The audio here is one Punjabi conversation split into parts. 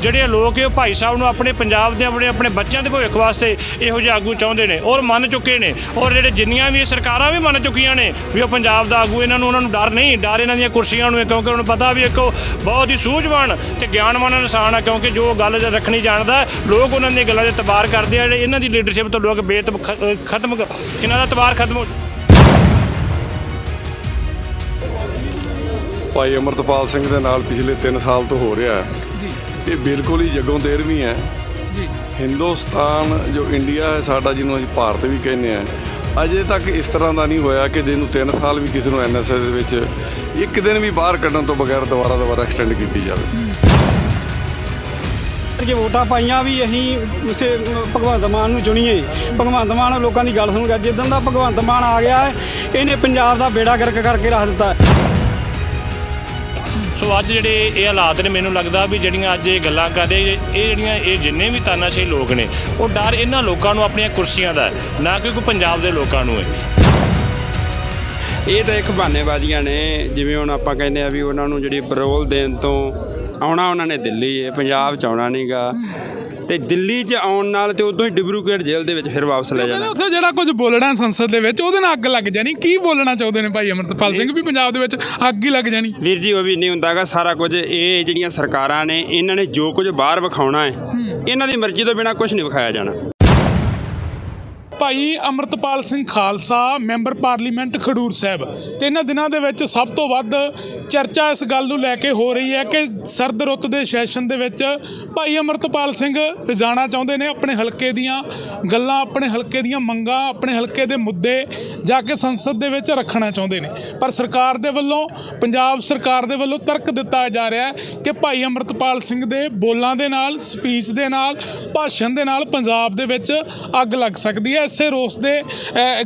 ਜਿਹੜੇ ਲੋਕ ਇਹ ਭਾਈ ਸਾਹਿਬ ਨੂੰ ਆਪਣੇ ਪੰਜਾਬ ਦੇ ਆਪਣੇ ਆਪਣੇ ਬੱਚਿਆਂ ਦੇ ਭਵਿੱਖ ਵਾਸਤੇ ਇਹੋ ਜਿਹੇ ਆਗੂ ਚਾਹੁੰਦੇ ਨੇ ਔਰ ਮੰਨ ਚੁੱਕੇ ਨੇ ਔਰ ਜਿਹੜੇ ਜਿੰਨੀਆਂ ਵੀ ਸਰਕਾਰਾਂ ਵੀ ਮੰਨ ਚੁੱਕੀਆਂ ਨੇ ਵੀ ਉਹ ਪੰਜਾਬ ਦਾ ਆਗੂ, ਇਹਨਾਂ ਨੂੰ ਉਹਨਾਂ ਨੂੰ ਡਰ ਨਹੀਂ, ਡਰ ਇਹਨਾਂ ਦੀਆਂ ਕੁਰਸੀਆਂ ਨੂੰ ਕਿਉਂਕਿ ਉਹਨਾਂ ਨੂੰ ਪਤਾ ਵੀ ਇੱਕ ਉਹ ਬਹੁਤ ਹੀ ਸੂਝਵਾਨ ਤੇ ਗਿਆਨਵਾਨ ਇਨਸਾਨ ਆ ਕਿਉਂਕਿ ਜੋ ਗੱਲ ਰੱਖਣੀ ਜਾਣਦਾ, ਲੋਕ ਉਹਨਾਂ ਦੀਆਂ ਗੱਲਾਂ ਦੇ ਤਬਾਰ ਕਰਦੇ ਆ, ਜਿਹੜੇ ਇਹਨਾਂ ਦੀ ਲੀਡਰਸ਼ਿਪ ਤੋਂ ਲੋਕ ਬੇਤ ਖਤਮ ਕ- ਇਹਨਾਂ ਦਾ ਤਬਾਰ ਖਤਮ ਹੋ ਭਾਈ ਅਮਰਤਪਾਲ ਸਿੰਘ ਦੇ ਨਾਲ ਪਿਛਲੇ 3 ਸਾਲ ਤੋਂ ਹੋ ਰਿਹਾ ਹੈ। ਇਹ ਬਿਲਕੁਲ ਹੀ ਜੱਗੋਂ ਦੇਰਵੀਂ ਹੈ। ਹਿੰਦੁਸਤਾਨ ਜੋ ਇੰਡੀਆ ਹੈ ਸਾਡਾ ਜਿਹਨੂੰ ਅਸੀਂ ਭਾਰਤ ਵੀ ਕਹਿੰਦੇ ਆ ਅਜੇ ਤੱਕ ਇਸ ਤਰ੍ਹਾਂ ਦਾ ਨਹੀਂ ਹੋਇਆ ਕਿ ਜਿਹਨੂੰ 3 ਸਾਲ ਵੀ ਕਿਸੇ ਨੂੰ ਐਨਐਸਐਸ ਦੇ ਵਿੱਚ ਇੱਕ ਦਿਨ ਵੀ ਬਾਹਰ ਕੱਢਣ ਤੋਂ ਬਗੈਰ ਦੁਬਾਰਾ ਦੁਬਾਰਾ ਐਕਸਟੈਂਡ ਕੀਤੀ ਜਾਵੇ। ਜੇ ਵੋਟਾਂ ਪਾਈਆਂ ਵੀ ਅਸੀਂ ਉਸੇ ਭਗਵੰਤ ਮਾਨ ਨੂੰ ਚੁਣੀਏ। ਭਗਵੰਤ ਮਾਨ ਲੋਕਾਂ ਦੀ ਗੱਲ ਸੁਣੂਗਾ ਜਿੱਦਾਂ ਦਾ ਭਗਵੰਤ ਮਾਨ ਆ ਗਿਆ ਇਹਨੇ ਪੰਜਾਬ ਦਾ ਬੇੜਾ ਗਰਕ ਕਰਕੇ ਰੱਖ ਦਿੱਤਾ। ਸੋ ਅੱਜ ਜਿਹੜੇ ਇਹ ਹਾਲਾਤ ਨੇ, ਮੈਨੂੰ ਲੱਗਦਾ ਵੀ ਜਿਹੜੀਆਂ ਅੱਜ ਇਹ ਗੱਲਾਂ ਕਰਦੇ ਇਹ ਜਿਹੜੀਆਂ ਇਹ ਜਿੰਨੇ ਵੀ ਤਾਨਾਸ਼ਾਹੀ ਲੋਕ ਨੇ, ਉਹ ਡਰ ਇਹਨਾਂ ਲੋਕਾਂ ਨੂੰ ਆਪਣੀਆਂ ਕੁਰਸੀਆਂ ਦਾ ਨਾ ਕਿ ਕੋਈ ਪੰਜਾਬ ਦੇ ਲੋਕਾਂ ਨੂੰ ਹੈ। ਇਹ ਤਾਂ ਇੱਕ ਬਹਾਨੇਬਾਜ਼ੀਆਂ ਨੇ, ਜਿਵੇਂ ਹੁਣ ਆਪਾਂ ਕਹਿੰਦੇ ਆ ਵੀ ਉਹਨਾਂ ਨੂੰ ਜਿਹੜੀ ਬਰੋਲ ਦੇਣ ਤੋਂ ਆਉਣਾ ਉਹਨਾਂ ਨੇ ਦਿੱਲੀ ਹੈ ਪੰਜਾਬ ਚ ਆਉਣਾ ਨਹੀਂਗਾ ਤੇ ਦਿੱਲੀ ਚ ਆਉਣ ਨਾਲ ਤੇ ਉਦੋਂ ਹੀ ਡਿਬਰੂਗੜ੍ਹ ਜੇਲ੍ਹ ਦੇ ਵਿੱਚ ਫਿਰ ਵਾਪਸ ਲੈ ਜਾਣਾ। ਉੱਥੇ ਜਿਹੜਾ ਕੁਝ ਬੋਲਣਾ ਸੰਸਦ ਦੇ ਵਿੱਚ ਉਹਦੇ ਨਾਲ ਅੱਗ ਲੱਗ ਜਾਣੀ। ਕੀ ਬੋਲਣਾ ਚਾਹੁੰਦੇ ਨੇ ਭਾਈ ਅਮਰਤਪਾਲ ਸਿੰਘ ਵੀ ਪੰਜਾਬ ਦੇ ਵਿੱਚ ਅੱਗ ਹੀ ਲੱਗ ਜਾਣੀ? ਵੀਰ ਜੀ ਉਹ ਵੀ ਨਹੀਂ ਹੁੰਦਾਗਾ ਸਾਰਾ ਕੁਝ ਇਹ ਜਿਹੜੀਆਂ ਸਰਕਾਰਾਂ ਨੇ ਇਹਨਾਂ ਨੇ ਜੋ ਕੁਝ ਬਾਹਰ ਵਿਖਾਉਣਾ ਹੈ। ਇਹਨਾਂ ਦੀ ਮਰਜ਼ੀ ਤੋਂ ਬਿਨਾ ਕੁਝ ਨਹੀਂ ਵਿਖਾਇਆ ਜਾਣਾ। ਭਾਈ ਅਮਰਤਪਾਲ ਸਿੰਘ ਖਾਲਸਾ, ਮੈਂਬਰ ਪਾਰਲੀਮੈਂਟ ਖਡੂਰ ਸਾਹਿਬ। ਤੇ ਇਹਨਾਂ ਦਿਨਾਂ ਦੇ ਵਿੱਚ ਸਭ ਤੋਂ ਵੱਧ ਚਰਚਾ ਇਸ ਗੱਲ ਨੂੰ ਲੈ ਕੇ ਹੋ ਰਹੀ ਹੈ ਕਿ ਸਰਦ ਰੁੱਤ ਦੇ ਸੈਸ਼ਨ ਦੇ ਵਿੱਚ ਭਾਈ ਅਮਰਤਪਾਲ ਸਿੰਘ ਜਾਣਾ ਚਾਹੁੰਦੇ ਨੇ ਆਪਣੇ ਹਲਕੇ ਦੀਆਂ ਗੱਲਾਂ, ਆਪਣੇ ਹਲਕੇ ਦੀਆਂ ਮੰਗਾਂ, ਆਪਣੇ ਹਲਕੇ ਦੇ ਮੁੱਦੇ ਜਾ ਕੇ ਸੰਸਦ ਦੇ ਵਿੱਚ ਰੱਖਣਾ ਚਾਹੁੰਦੇ ਨੇ। ਪਰ ਸਰਕਾਰ ਦੇ ਵੱਲੋਂ, ਪੰਜਾਬ ਸਰਕਾਰ ਦੇ ਵੱਲੋਂ ਤਰਕ ਦਿੱਤਾ ਜਾ ਰਿਹਾ ਹੈ ਕਿ ਭਾਈ ਅਮਰਤਪਾਲ ਸਿੰਘ ਦੇ ਬੋਲਾਂ ਦੇ ਨਾਲ, ਸਪੀਚ ਦੇ ਨਾਲ, ਭਾਸ਼ਣ ਦੇ ਨਾਲ ਪੰਜਾਬ ਦੇ ਵਿੱਚ ਅੱਗ ਲੱਗ ਸਕਦੀ ਹੈ। ਇਸੇ ਰੋਸ ਦੇ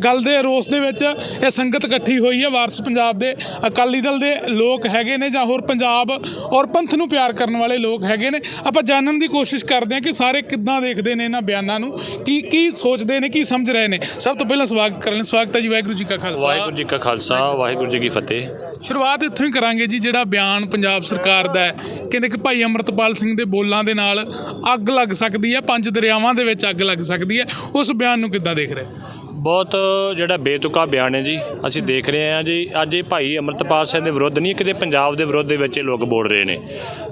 ਗੱਲ ਦੇ ਰੋਸ ਦੇ ਵਿੱਚ ਇਹ ਸੰਗਤ ਇਕੱਠੀ ਹੋਈ ਹੈ ਵਾਰਸ ਪੰਜਾਬ ਦੇ ਅਕਾਲੀ ਦਲ ਦੇ ਲੋਕ ਹੈਗੇ ਨੇ ਜਾਂ ਹੋਰ ਪੰਜਾਬ ਔਰ ਪੰਥ ਨੂੰ ਪਿਆਰ ਕਰਨ ਵਾਲੇ ਲੋਕ ਹੈਗੇ ਨੇ। ਆਪਾਂ ਜਾਣਨ ਦੀ ਕੋਸ਼ਿਸ਼ ਕਰਦੇ ਹਾਂ ਕਿ ਸਾਰੇ ਕਿੱਦਾਂ ਦੇਖਦੇ ਨੇ ਇਹਨਾਂ ਬਿਆਨਾਂ ਨੂੰ, ਕੀ ਕੀ ਸੋਚਦੇ ਨੇ, ਕੀ ਸਮਝ ਰਹੇ ਨੇ। ਸਭ ਤੋਂ ਪਹਿਲਾਂ ਸਵਾਗਤ ਕਰਨ ਸਵਾਗਤ ਹੈ ਜੀ, ਵਾਹਿਗੁਰੂ ਜੀ ਕਾ ਖਾਲਸਾ। ਵਾਹਿਗੁਰੂ ਜੀ ਕਾ ਖਾਲਸਾ, ਵਾਹਿਗੁਰੂ ਜੀ ਕੀ ਫਤਿਹ। ਸ਼ੁਰੂਆਤ ਇੱਥੋਂ ਹੀ ਕਰਾਂਗੇ ਜੀ, ਜਿਹੜਾ ਬਿਆਨ ਪੰਜਾਬ ਸਰਕਾਰ ਦਾ ਹੈ। ਕਹਿੰਦੇ ਕਿ ਭਾਈ ਅਮਰਤਪਾਲ ਸਿੰਘ ਦੇ ਬੋਲਾਂ ਦੇ ਨਾਲ ਅੱਗ ਲੱਗ ਸਕਦੀ ਹੈ, ਪੰਜ ਦਰਿਆਵਾਂ ਦੇ ਵਿੱਚ ਅੱਗ ਲੱਗ ਸਕਦੀ ਹੈ। ਉਸ ਬਿਆਨ ਨੂੰ ਕਿੱਦਾਂ ਦੇਖ ਰਹੇ ਬਹੁਤ ਜਿਹੜਾ ਬੇਤੁਕਾ ਬਿਆਨ ਹੈ ਜੀ, ਅਸੀਂ ਦੇਖ ਰਹੇ ਹਾਂ ਜੀ, ਅੱਜ ਇਹ ਭਾਈ ਅਮਰਤਪਾਲ ਸਿੰਘ ਦੇ ਵਿਰੁੱਧ ਨਹੀਂ, ਕਿਤੇ ਪੰਜਾਬ ਦੇ ਵਿਰੁੱਧ ਦੇ ਵਿੱਚ ਇਹ ਲੋਕ ਬੋਲ ਰਹੇ ਨੇ।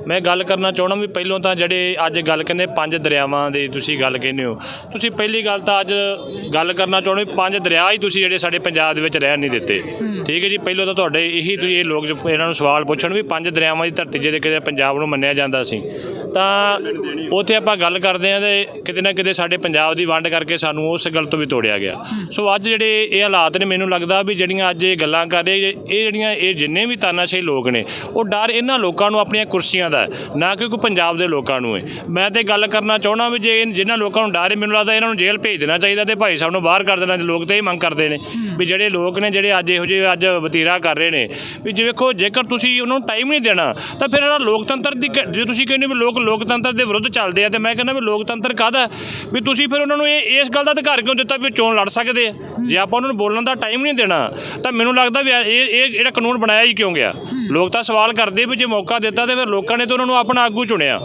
ਮੈਂ ਗੱਲ ਕਰਨਾ ਚਾਹਣਾ ਵੀ ਪਹਿਲੋਂ ਤਾਂ ਜਿਹੜੇ ਅੱਜ ਗੱਲ ਕਹਿੰਦੇ ਪੰਜ ਦਰਿਆਵਾਂ ਦੀ ਤੁਸੀਂ ਗੱਲ ਕਹਿੰਦੇ ਹੋ, ਤੁਸੀਂ ਪਹਿਲੀ ਗੱਲ ਤਾਂ ਅੱਜ ਗੱਲ ਕਰਨਾ ਚਾਹਣਾ ਵੀ ਪੰਜ ਦਰਿਆ ਹੀ ਤੁਸੀਂ ਜਿਹੜੇ ਸਾਡੇ ਪੰਜਾਬ ਦੇ ਵਿੱਚ ਰਹਿਣ ਨਹੀਂ ਦਿੱਤੇ। ਠੀਕ ਹੈ ਜੀ, ਪਹਿਲੋਂ ਤਾਂ ਤੁਹਾਡੇ ਇਹੀ ਤੁਸੀਂ ਇਹ ਲੋਕ ਜੋ ਇਹਨਾਂ ਨੂੰ ਸਵਾਲ ਪੁੱਛਣ ਵੀ ਪੰਜ ਦਰਿਆਵਾਂ ਦੀ ਧਰਤੀ ਜਿਹੜੇ ਕਿਤੇ ਪੰਜਾਬ ਨੂੰ ਮੰਨਿਆ ਜਾਂਦਾ ਸੀ ਤਾਂ ਉੱਥੇ ਆਪਾਂ ਗੱਲ ਕਰਦੇ ਹਾਂ ਤੇ ਕਿਤੇ ਨਾ ਕਿਤੇ ਸਾਡੇ ਪੰਜਾਬ ਦੀ ਵੰਡ ਕਰਕੇ ਸਾਨੂੰ ਉਸ ਗੱਲ ਤੋਂ ਵੀ ਤੋੜਿਆ ਗਿਆ। ਸੋ ਅੱਜ ਜਿਹੜੇ ਇਹ ਹਾਲਾਤ ਨੇ ਮੈਨੂੰ ਲੱਗਦਾ ਵੀ ਜਿਹੜੀਆਂ ਅੱਜ ਇਹ ਗੱਲਾਂ ਕਰ ਰਹੇ, ਇਹ ਜਿਹੜੀਆਂ ਇਹ ਜਿੰਨੇ ਵੀ ਤਾਨਾਸ਼ਾਹੀ ਲੋਕ ਨੇ, ਉਹ ਡਰ ਇਹਨਾਂ ਲੋਕਾਂ ਨੂੰ ਆਪਣੀਆਂ ਕੁਰਸੀਆਂ ਦਾ ਨਾ ਕਿ ਕੋਈ ਪੰਜਾਬ ਦੇ ਲੋਕਾਂ ਨੂੰ ਹੈ। ਮੈਂ ਤੇ ਗੱਲ ਕਰਨਾ ਚਾਹਣਾ ਵੀ ਜੇ ਜਿਨ੍ਹਾਂ ਲੋਕਾਂ ਨੂੰ ਡਰ ਹੈ, ਮੈਨੂੰ ਲੱਗਦਾ ਇਹਨਾਂ ਨੂੰ ਜੇਲ੍ਹ ਭੇਜ ਦੇਣਾ ਚਾਹੀਦਾ ਤੇ ਭਾਈ ਸਾਹਿਬ ਨੂੰ ਬਾਹਰ ਕਰ ਦੇਣਾ, ਲੋਕ ਤੇ ਇਹ ਮੰਗ ਕਰਦੇ ਨੇ ਵੀ ਜਿਹੜੇ ਲੋਕ ਨੇ, ਜਿਹੜੇ ਅੱਜ ਇਹੋ ਜਿਹੇ ਅੱਜ ਵਤੀਰਾ ਕਰ ਰਹੇ ਨੇ, ਵੀ ਜੇ ਵੇਖੋ ਜੇਕਰ ਤੁਸੀਂ ਉਹਨਾਂ ਨੂੰ ਟਾਈਮ ਨਹੀਂ ਦੇਣਾ, ਤਾਂ ਫਿਰ ਇਹਦਾ ਲੋਕਤੰਤਰ ਦੀ ਜੇ ਤੁਸੀਂ ਕਹਿੰਦੇ ਵੀ ਲੋਕ ਲੋਕਤੰਤਰ ਦੇ ਵਿਰੁੱਧ ਚੱਲਦੇ ਆ ਤੇ ਮੈਂ ਕਹਿੰਦਾ ਵੀ ਲੋਕਤੰਤਰ ਕਾਹਦਾ? ਵੀ ਤੁਸੀਂ ਫਿਰ ਉਹਨਾਂ ਨੂੰ ਇਹ ਇਸ ਗੱਲ ਦਾ ਅਧਿਕਾਰ ਕਿਉਂ ਦਿੱਤਾ ਵੀ ਉਹ ਚੋਣ ਲੜ ਸਕਦੇ ਆ ਜੇ ਆਪਾਂ ਉਹਨਾਂ ਨੂੰ ਬੋਲਣ ਦਾ ਟਾਈਮ ਨਹੀਂ ਦੇਣਾ ਤਾਂ ਮੈਨੂੰ ਲੱਗਦਾ ਵੀ ਇਹ ਇਹ ਜਿਹੜਾ ਕਾਨੂੰਨ ਬਣਾਇਆ ਹੀ ਕਿਉਂ ਗਿਆ ਲੋਕ ਤਾਂ ਸਵਾਲ ਕਰਦੇ ਵੀ ਜੇ ਮੌਕਾ ਦਿੱਤਾ ਤੇ ਫਿਰ ਲੋਕਾਂ ਨੇ ਤਾਂ ਉਹਨਾਂ ਨੂੰ ਆਪਣਾ ਆਗੂ ਚੁਣਿਆ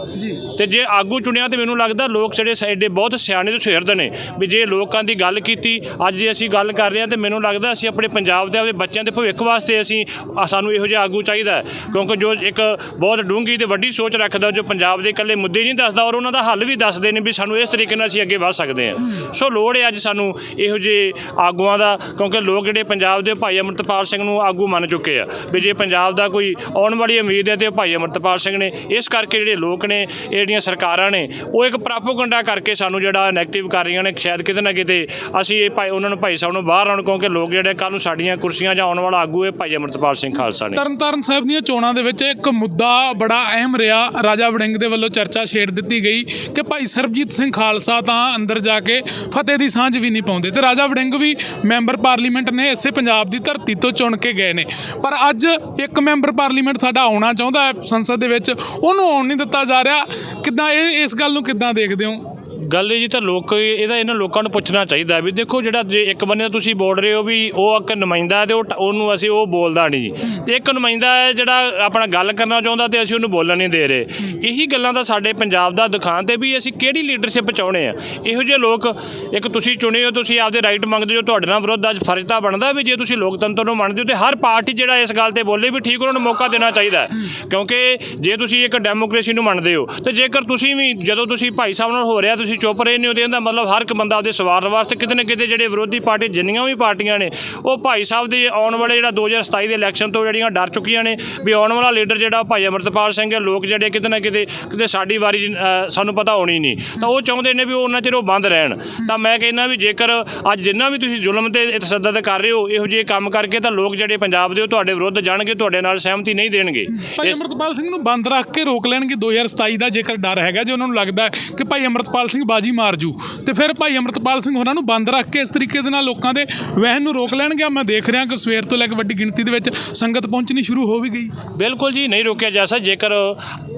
ਤੇ ਜੇ ਆਗੂ ਚੁਣਿਆ ਤੇ ਮੈਨੂੰ ਲੱਗਦਾ ਲੋਕ ਜਿਹੜੇ ਸਾਡੇ ਬਹੁਤ ਸਿਆਣੇ ਤੇ ਸੁਹਿਰਦ ਨੇ ਵੀ ਜੇ ਲੋਕਾਂ ਦੀ ਗੱਲ ਕੀਤੀ ਅੱਜ ਜੇ ਅਸੀਂ ਗੱਲ ਕਰ ਰਹੇ ਹਾਂ ਤੇ ਮੈਨੂੰ ਲੱਗਦਾ ਅਸੀਂ ਆਪਣੇ ਪੰਜਾਬ ਦੇ ਆਪਣੇ ਬੱਚਿਆਂ ਦੇ ਭਵਿੱਖ ਵਾਸਤੇ ਅਸੀਂ ਸਾਨੂੰ ਇਹੋ ਜਿਹਾ ਆਗੂ ਚਾਹੀਦਾ। ਕਿਉਂਕਿ ਜੋ ਇੱਕ ਬਹੁਤ ਡੂੰਘੀ ਤੇ ਵੱਡੀ ਸੋਚ ਰੱਖਦਾ ਜੋ ਪੰਜਾਬ ਦੇ ਇਕੱਲੇ ਮੁੱਦੇ ਨਹੀਂ ਦੱਸਦਾ ਔਰ ਉਹਨਾਂ ਦਾ ਹੱਲ ਵੀ ਦੱਸਦੇ ਨੇ ਵੀ ਸਾਨੂੰ ਇਸ ਤਰੀਕੇ ਨਾਲ ਅਸੀਂ ਅੱਗੇ ਵਧ ਸਕਦੇ ਹਾਂ। ਸੋ ਲੋੜ ਹੈ ਅੱਜ ਸਾਨੂੰ ਇਹੋ ਜਿਹੇ ਆਗੂਆਂ ਦਾ, ਕਿਉਂਕਿ ਲੋਕ ਜਿਹੜੇ ਪੰਜਾਬ ਦੇ ਭਾਈ ਅਮਰਤਪਾਲ ਸਿੰਘ ਨੂੰ ਆਗੂ ਮੰਨ ਚੁੱਕੇ ਆ, ਵੀ ਜੇ ਪੰਜਾਬ ਦਾ ਕੋਈ ਆਉਣ ਵਾਲੀ ਉਮੀਦ ਹੈ ਤੇ ਉਹ ਭਾਈ ਅਮਰਤਪਾਲ ਸਿੰਘ ਨੇ, ਇਸ ਕਰਕੇ ਜਿਹੜੇ ਲੋਕ ਨੇ ਇਹ ਜਿਹੜੀਆਂ ਸਰਕਾਰਾਂ ਨੇ, ਉਹ ਇੱਕ ਪ੍ਰਾਪੋਗੰਡਾ ਕਰਕੇ ਸਾਨੂੰ ਜਿਹੜਾ ਨੈਗੇਟਿਵ ਕਰ ਰਹੀਆਂ ਨੇ, ਸ਼ਾਇਦ ਕਿਤੇ ਨਾ ਕਿਤੇ ਅਸੀਂ ਇਹ ਭਾਈ, ਉਹਨਾਂ ਨੂੰ ਭਾਈ ਸਾਹਿਬ ਨੂੰ ਬਾਹਰ ਆਉਣ, ਕਿਉਂਕਿ ਲੋਕ ਜਿਹੜੇ ਕੱਲ ਨੂੰ ਸਾਡੀਆਂ ਕੁਰਸੀਆਂ ਜਾਂ ਆਉਣ ਵਾਲਾ ਆਗੂ ਇਹ ਭਾਈ ਅਮਰਤਪਾਲ ਸਿੰਘ ਖਾਲਸਾ ਨੇ। ਤਰਨਤਾਰਨ ਸਾਹਿਬ ਦੀਆਂ ਚੋਣਾਂ ਦੇ ਵਿੱਚ ਇੱਕ ਮੁੱਦਾ ਬੜਾ ਅਹਿਮ ਰਿਹਾ, ਰਾਜਾ ਵੜਿੰਗ ਦੇ ਵੱਲੋਂ ਚਰਚਾ ਛੇੜ ਦਿੱਤੀ ਗਈ ਕਿ ਭਾਈ ਸਰਬਜੀਤ ਸਿੰਘ ਖਾਲਸਾ ਤਾਂ ਅੰਦਰ ਜਾ ਕੇ ਫਤਿਹ ਦੀ ਸਾਂਝ ਵੀ ਨਹੀਂ ਪਾਉਂਦੇ। ਤੇ ਰਾਜਾ ਵੜਿੰਗ ਵੀ ਮੈਂਬਰ ਪਾਰਲੀਮੈਂਟ ਨੇ ਇਸੇ ਪੰਜਾਬ ਦੀ ਧਰਤੀ ਤੋਂ ਚੁਣ ਕੇ ਗਏ ਨੇ। ਪਰ ਅੱਜ ਇੱਕ ਮੈਂਬਰ ਪਾਰਲੀਮੈਂਟ ਸਾਡਾ ਆਉਣਾ ਚਾਹੁੰਦਾ ਹੈ ਸੰਸਦ ਦੇ ਵਿੱਚ, ਉਹਨੂੰ ਆਉਣ ਨਹੀਂ ਦਿੱਤਾ ਜਾ ਰਿਹਾ। ਕਿੱਦਾਂ ਇਹ, ਇਸ ਗੱਲ ਨੂੰ ਕਿੱਦਾਂ ਦੇਖਦੇ ਹੋ? ਗੱਲ ਇਹ ਜੀ ਤਾਂ ਲੋਕ ਇਹਦਾ ਇਹਨਾਂ ਲੋਕਾਂ ਨੂੰ ਪੁੱਛਣਾ ਚਾਹੀਦਾ ਵੀ ਦੇਖੋ ਜਿਹੜਾ ਜੇ ਇੱਕ ਬੰਨੇ ਤੁਸੀਂ ਬੋਲ ਰਹੇ ਹੋ ਵੀ ਉਹ ਇੱਕ ਨੁਮਾਇੰਦਾ ਹੈ ਤੇ ਉਹ ਟ- ਉਹਨੂੰ ਅਸੀਂ ਉਹ ਬੋਲਦਾ ਨਹੀਂ ਜੀ। ਤੇ ਇੱਕ ਨੁਮਾਇੰਦਾ ਹੈ ਜਿਹੜਾ ਆਪਣਾ ਗੱਲ ਕਰਨਾ ਚਾਹੁੰਦਾ ਤੇ ਅਸੀਂ ਉਹਨੂੰ ਬੋਲਣ ਨਹੀਂ ਦੇ ਰਹੇ। ਇਹੀ ਗੱਲਾਂ ਦਾ ਸਾਡੇ ਪੰਜਾਬ ਦਾ ਦਿਖਾਣ ਹੈ ਵੀ ਅਸੀਂ ਕਿਹੜੀ ਲੀਡਰਸ਼ਿਪ ਚਾਹੁੰਦੇ ਆ ਇਹੋ ਜਿਹੇ ਲੋਕ, ਇੱਕ ਤੁਸੀਂ ਚੁਣੇ ਹੋ, ਤੁਸੀਂ ਆਪਦੇ ਰਾਈਟ ਮੰਗਦੇ ਹੋ, ਤੁਹਾਡੇ ਨਾਲ ਵਿਰੋਧ ਅੱਜ ਫਰਜ਼ ਤਾਂ ਬਣਦਾ ਵੀ ਜੇ ਤੁਸੀਂ ਲੋਕਤੰਤਰ ਨੂੰ ਮੰਨਦੇ ਹੋ ਤੇ ਹਰ ਪਾਰਟੀ ਜਿਹੜਾ ਇਸ ਗੱਲ ਤੇ ਬੋਲੇ ਵੀ ਠੀਕ, ਉਹਨਾਂ ਨੂੰ ਮੌਕਾ ਦੇਣਾ ਚਾਹੀਦਾ ਹੈ। ਕਿਉਂਕਿ ਜੇ ਤੁਸੀਂ ਇੱਕ ਡੈਮੋਕ੍ਰੇਸੀ ਨੂੰ ਮੰਨਦੇ ਹੋ, ਤੇ ਜੇਕਰ ਤੁਸੀਂ ਵੀ ਜਦੋਂ ਤੁਸੀਂ ਭਾਈ ਸਾਹਿਬ ਨਾਲ ਹੋ ਰਿਹਾ, ਤੁਸੀਂ ਚੁੱਪ ਰਹੇ ਨਹੀਂ ਹੋ ਤੇ ਇਹਦਾ ਮਤਲਬ ਹਰ ਇੱਕ ਬੰਦਾ ਆਪਦੇ ਸਵਾਰਨ ਵਾਸਤੇ ਕਿਤੇ ਨਾ ਕਿਤੇ ਜਿਹੜੇ ਵਿਰੋਧੀ ਪਾਰਟੀ ਜਿੰਨੀਆਂ ਵੀ ਪਾਰਟੀਆਂ ਨੇ ਉਹ ਭਾਈ ਸਾਹਿਬ ਦੇ ਆਉਣ ਵਾਲੇ ਜਿਹੜਾ 2027 ਦੇ ਇਲੈਕਸ਼ਨ ਤੋਂ ਜਿਹੜੀਆਂ ਡਰ ਚੁੱਕੀਆਂ ਨੇ ਵੀ ਆਉਣ ਵਾਲਾ ਲੀਡਰ ਜਿਹੜਾ ਭਾਈ ਅਮਰਤਪਾਲ ਸਿੰਘ ਹੈ ਲੋਕ ਜਿਹੜੇ ਕਿਤੇ ਨਾ ਕਿਤੇ ਕਿਤੇ ਸਾਡੀ ਵਾਰੀ ਸਾਨੂੰ ਪਤਾ ਹੋਣੀ ਨਹੀਂ। ਤਾਂ ਉਹ ਚਾਹੁੰਦੇ ਨੇ ਵੀ ਉਹ ਉਹਨਾਂ ਚਿਰ ਉਹ ਬੰਦ ਰਹਿਣ। ਤਾਂ ਮੈਂ ਕਹਿੰਦਾ ਵੀ ਜੇਕਰ ਅੱਜ ਜਿੰਨਾ ਵੀ ਤੁਸੀਂ ਜ਼ੁਲਮ ਤੇ ਤਸੱਦਦ ਕਰ ਰਹੇ ਹੋ ਇਹੋ ਜਿਹੇ ਕੰਮ ਕਰਕੇ ਤਾਂ ਲੋਕ ਜਿਹੜੇ ਪੰਜਾਬ ਦੇ ਉਹ ਤੁਹਾਡੇ ਵਿਰੁੱਧ ਜਾਣਗੇ ਤੁਹਾਡੇ ਨਾਲ ਸਹਿਮਤੀ ਨਹੀਂ ਦੇਣਗੇ। ਭਾਈ ਅਮਰਤਪਾਲ ਸਿੰਘ ਨੂੰ ਬੰਦ ਰੱਖ ਕੇ ਰੋਕ ਲੈਣਗੇ 2027 ਦਾ ਜੇਕਰ ਡਰ ਹੈਗਾ ਜੇ ਉਹਨਾਂ ਨੂੰ ਲੱਗਦਾ ਕਿ ਭਾਈ ਅਮਰਤਪਾਲ ਸਿੰਘ ਬਾਜੀ ਮਾਰ ਜੂ। ਤੇ ਫਿਰ ਭਾਈ ਅਮਰਤਪਾਲ ਸਿੰਘ ਹੋਰਾਂ ਨੂੰ ਬੰਦ ਰੱਖ ਕੇ ਇਸ ਤਰੀਕੇ ਦੇ ਨਾਲ ਲੋਕਾਂ ਦੇ ਵਹਿਣ ਨੂੰ ਰੋਕ ਲੈਣਗੇ। ਮੈਂ ਦੇਖ ਰਿਹਾ ਕਿ ਸਵੇਰ ਤੋਂ ਲੈ ਕੇ ਵੱਡੀ ਗਿਣਤੀ ਦੇ ਵਿੱਚ ਸੰਗਤ ਪਹੁੰਚਣੀ ਸ਼ੁਰੂ ਹੋ ਵੀ ਗਈ। ਬਿਲਕੁਲ ਜੀ, ਨਹੀਂ ਰੋਕਿਆ ਜਾ ਸਕਦਾ। ਜੇਕਰ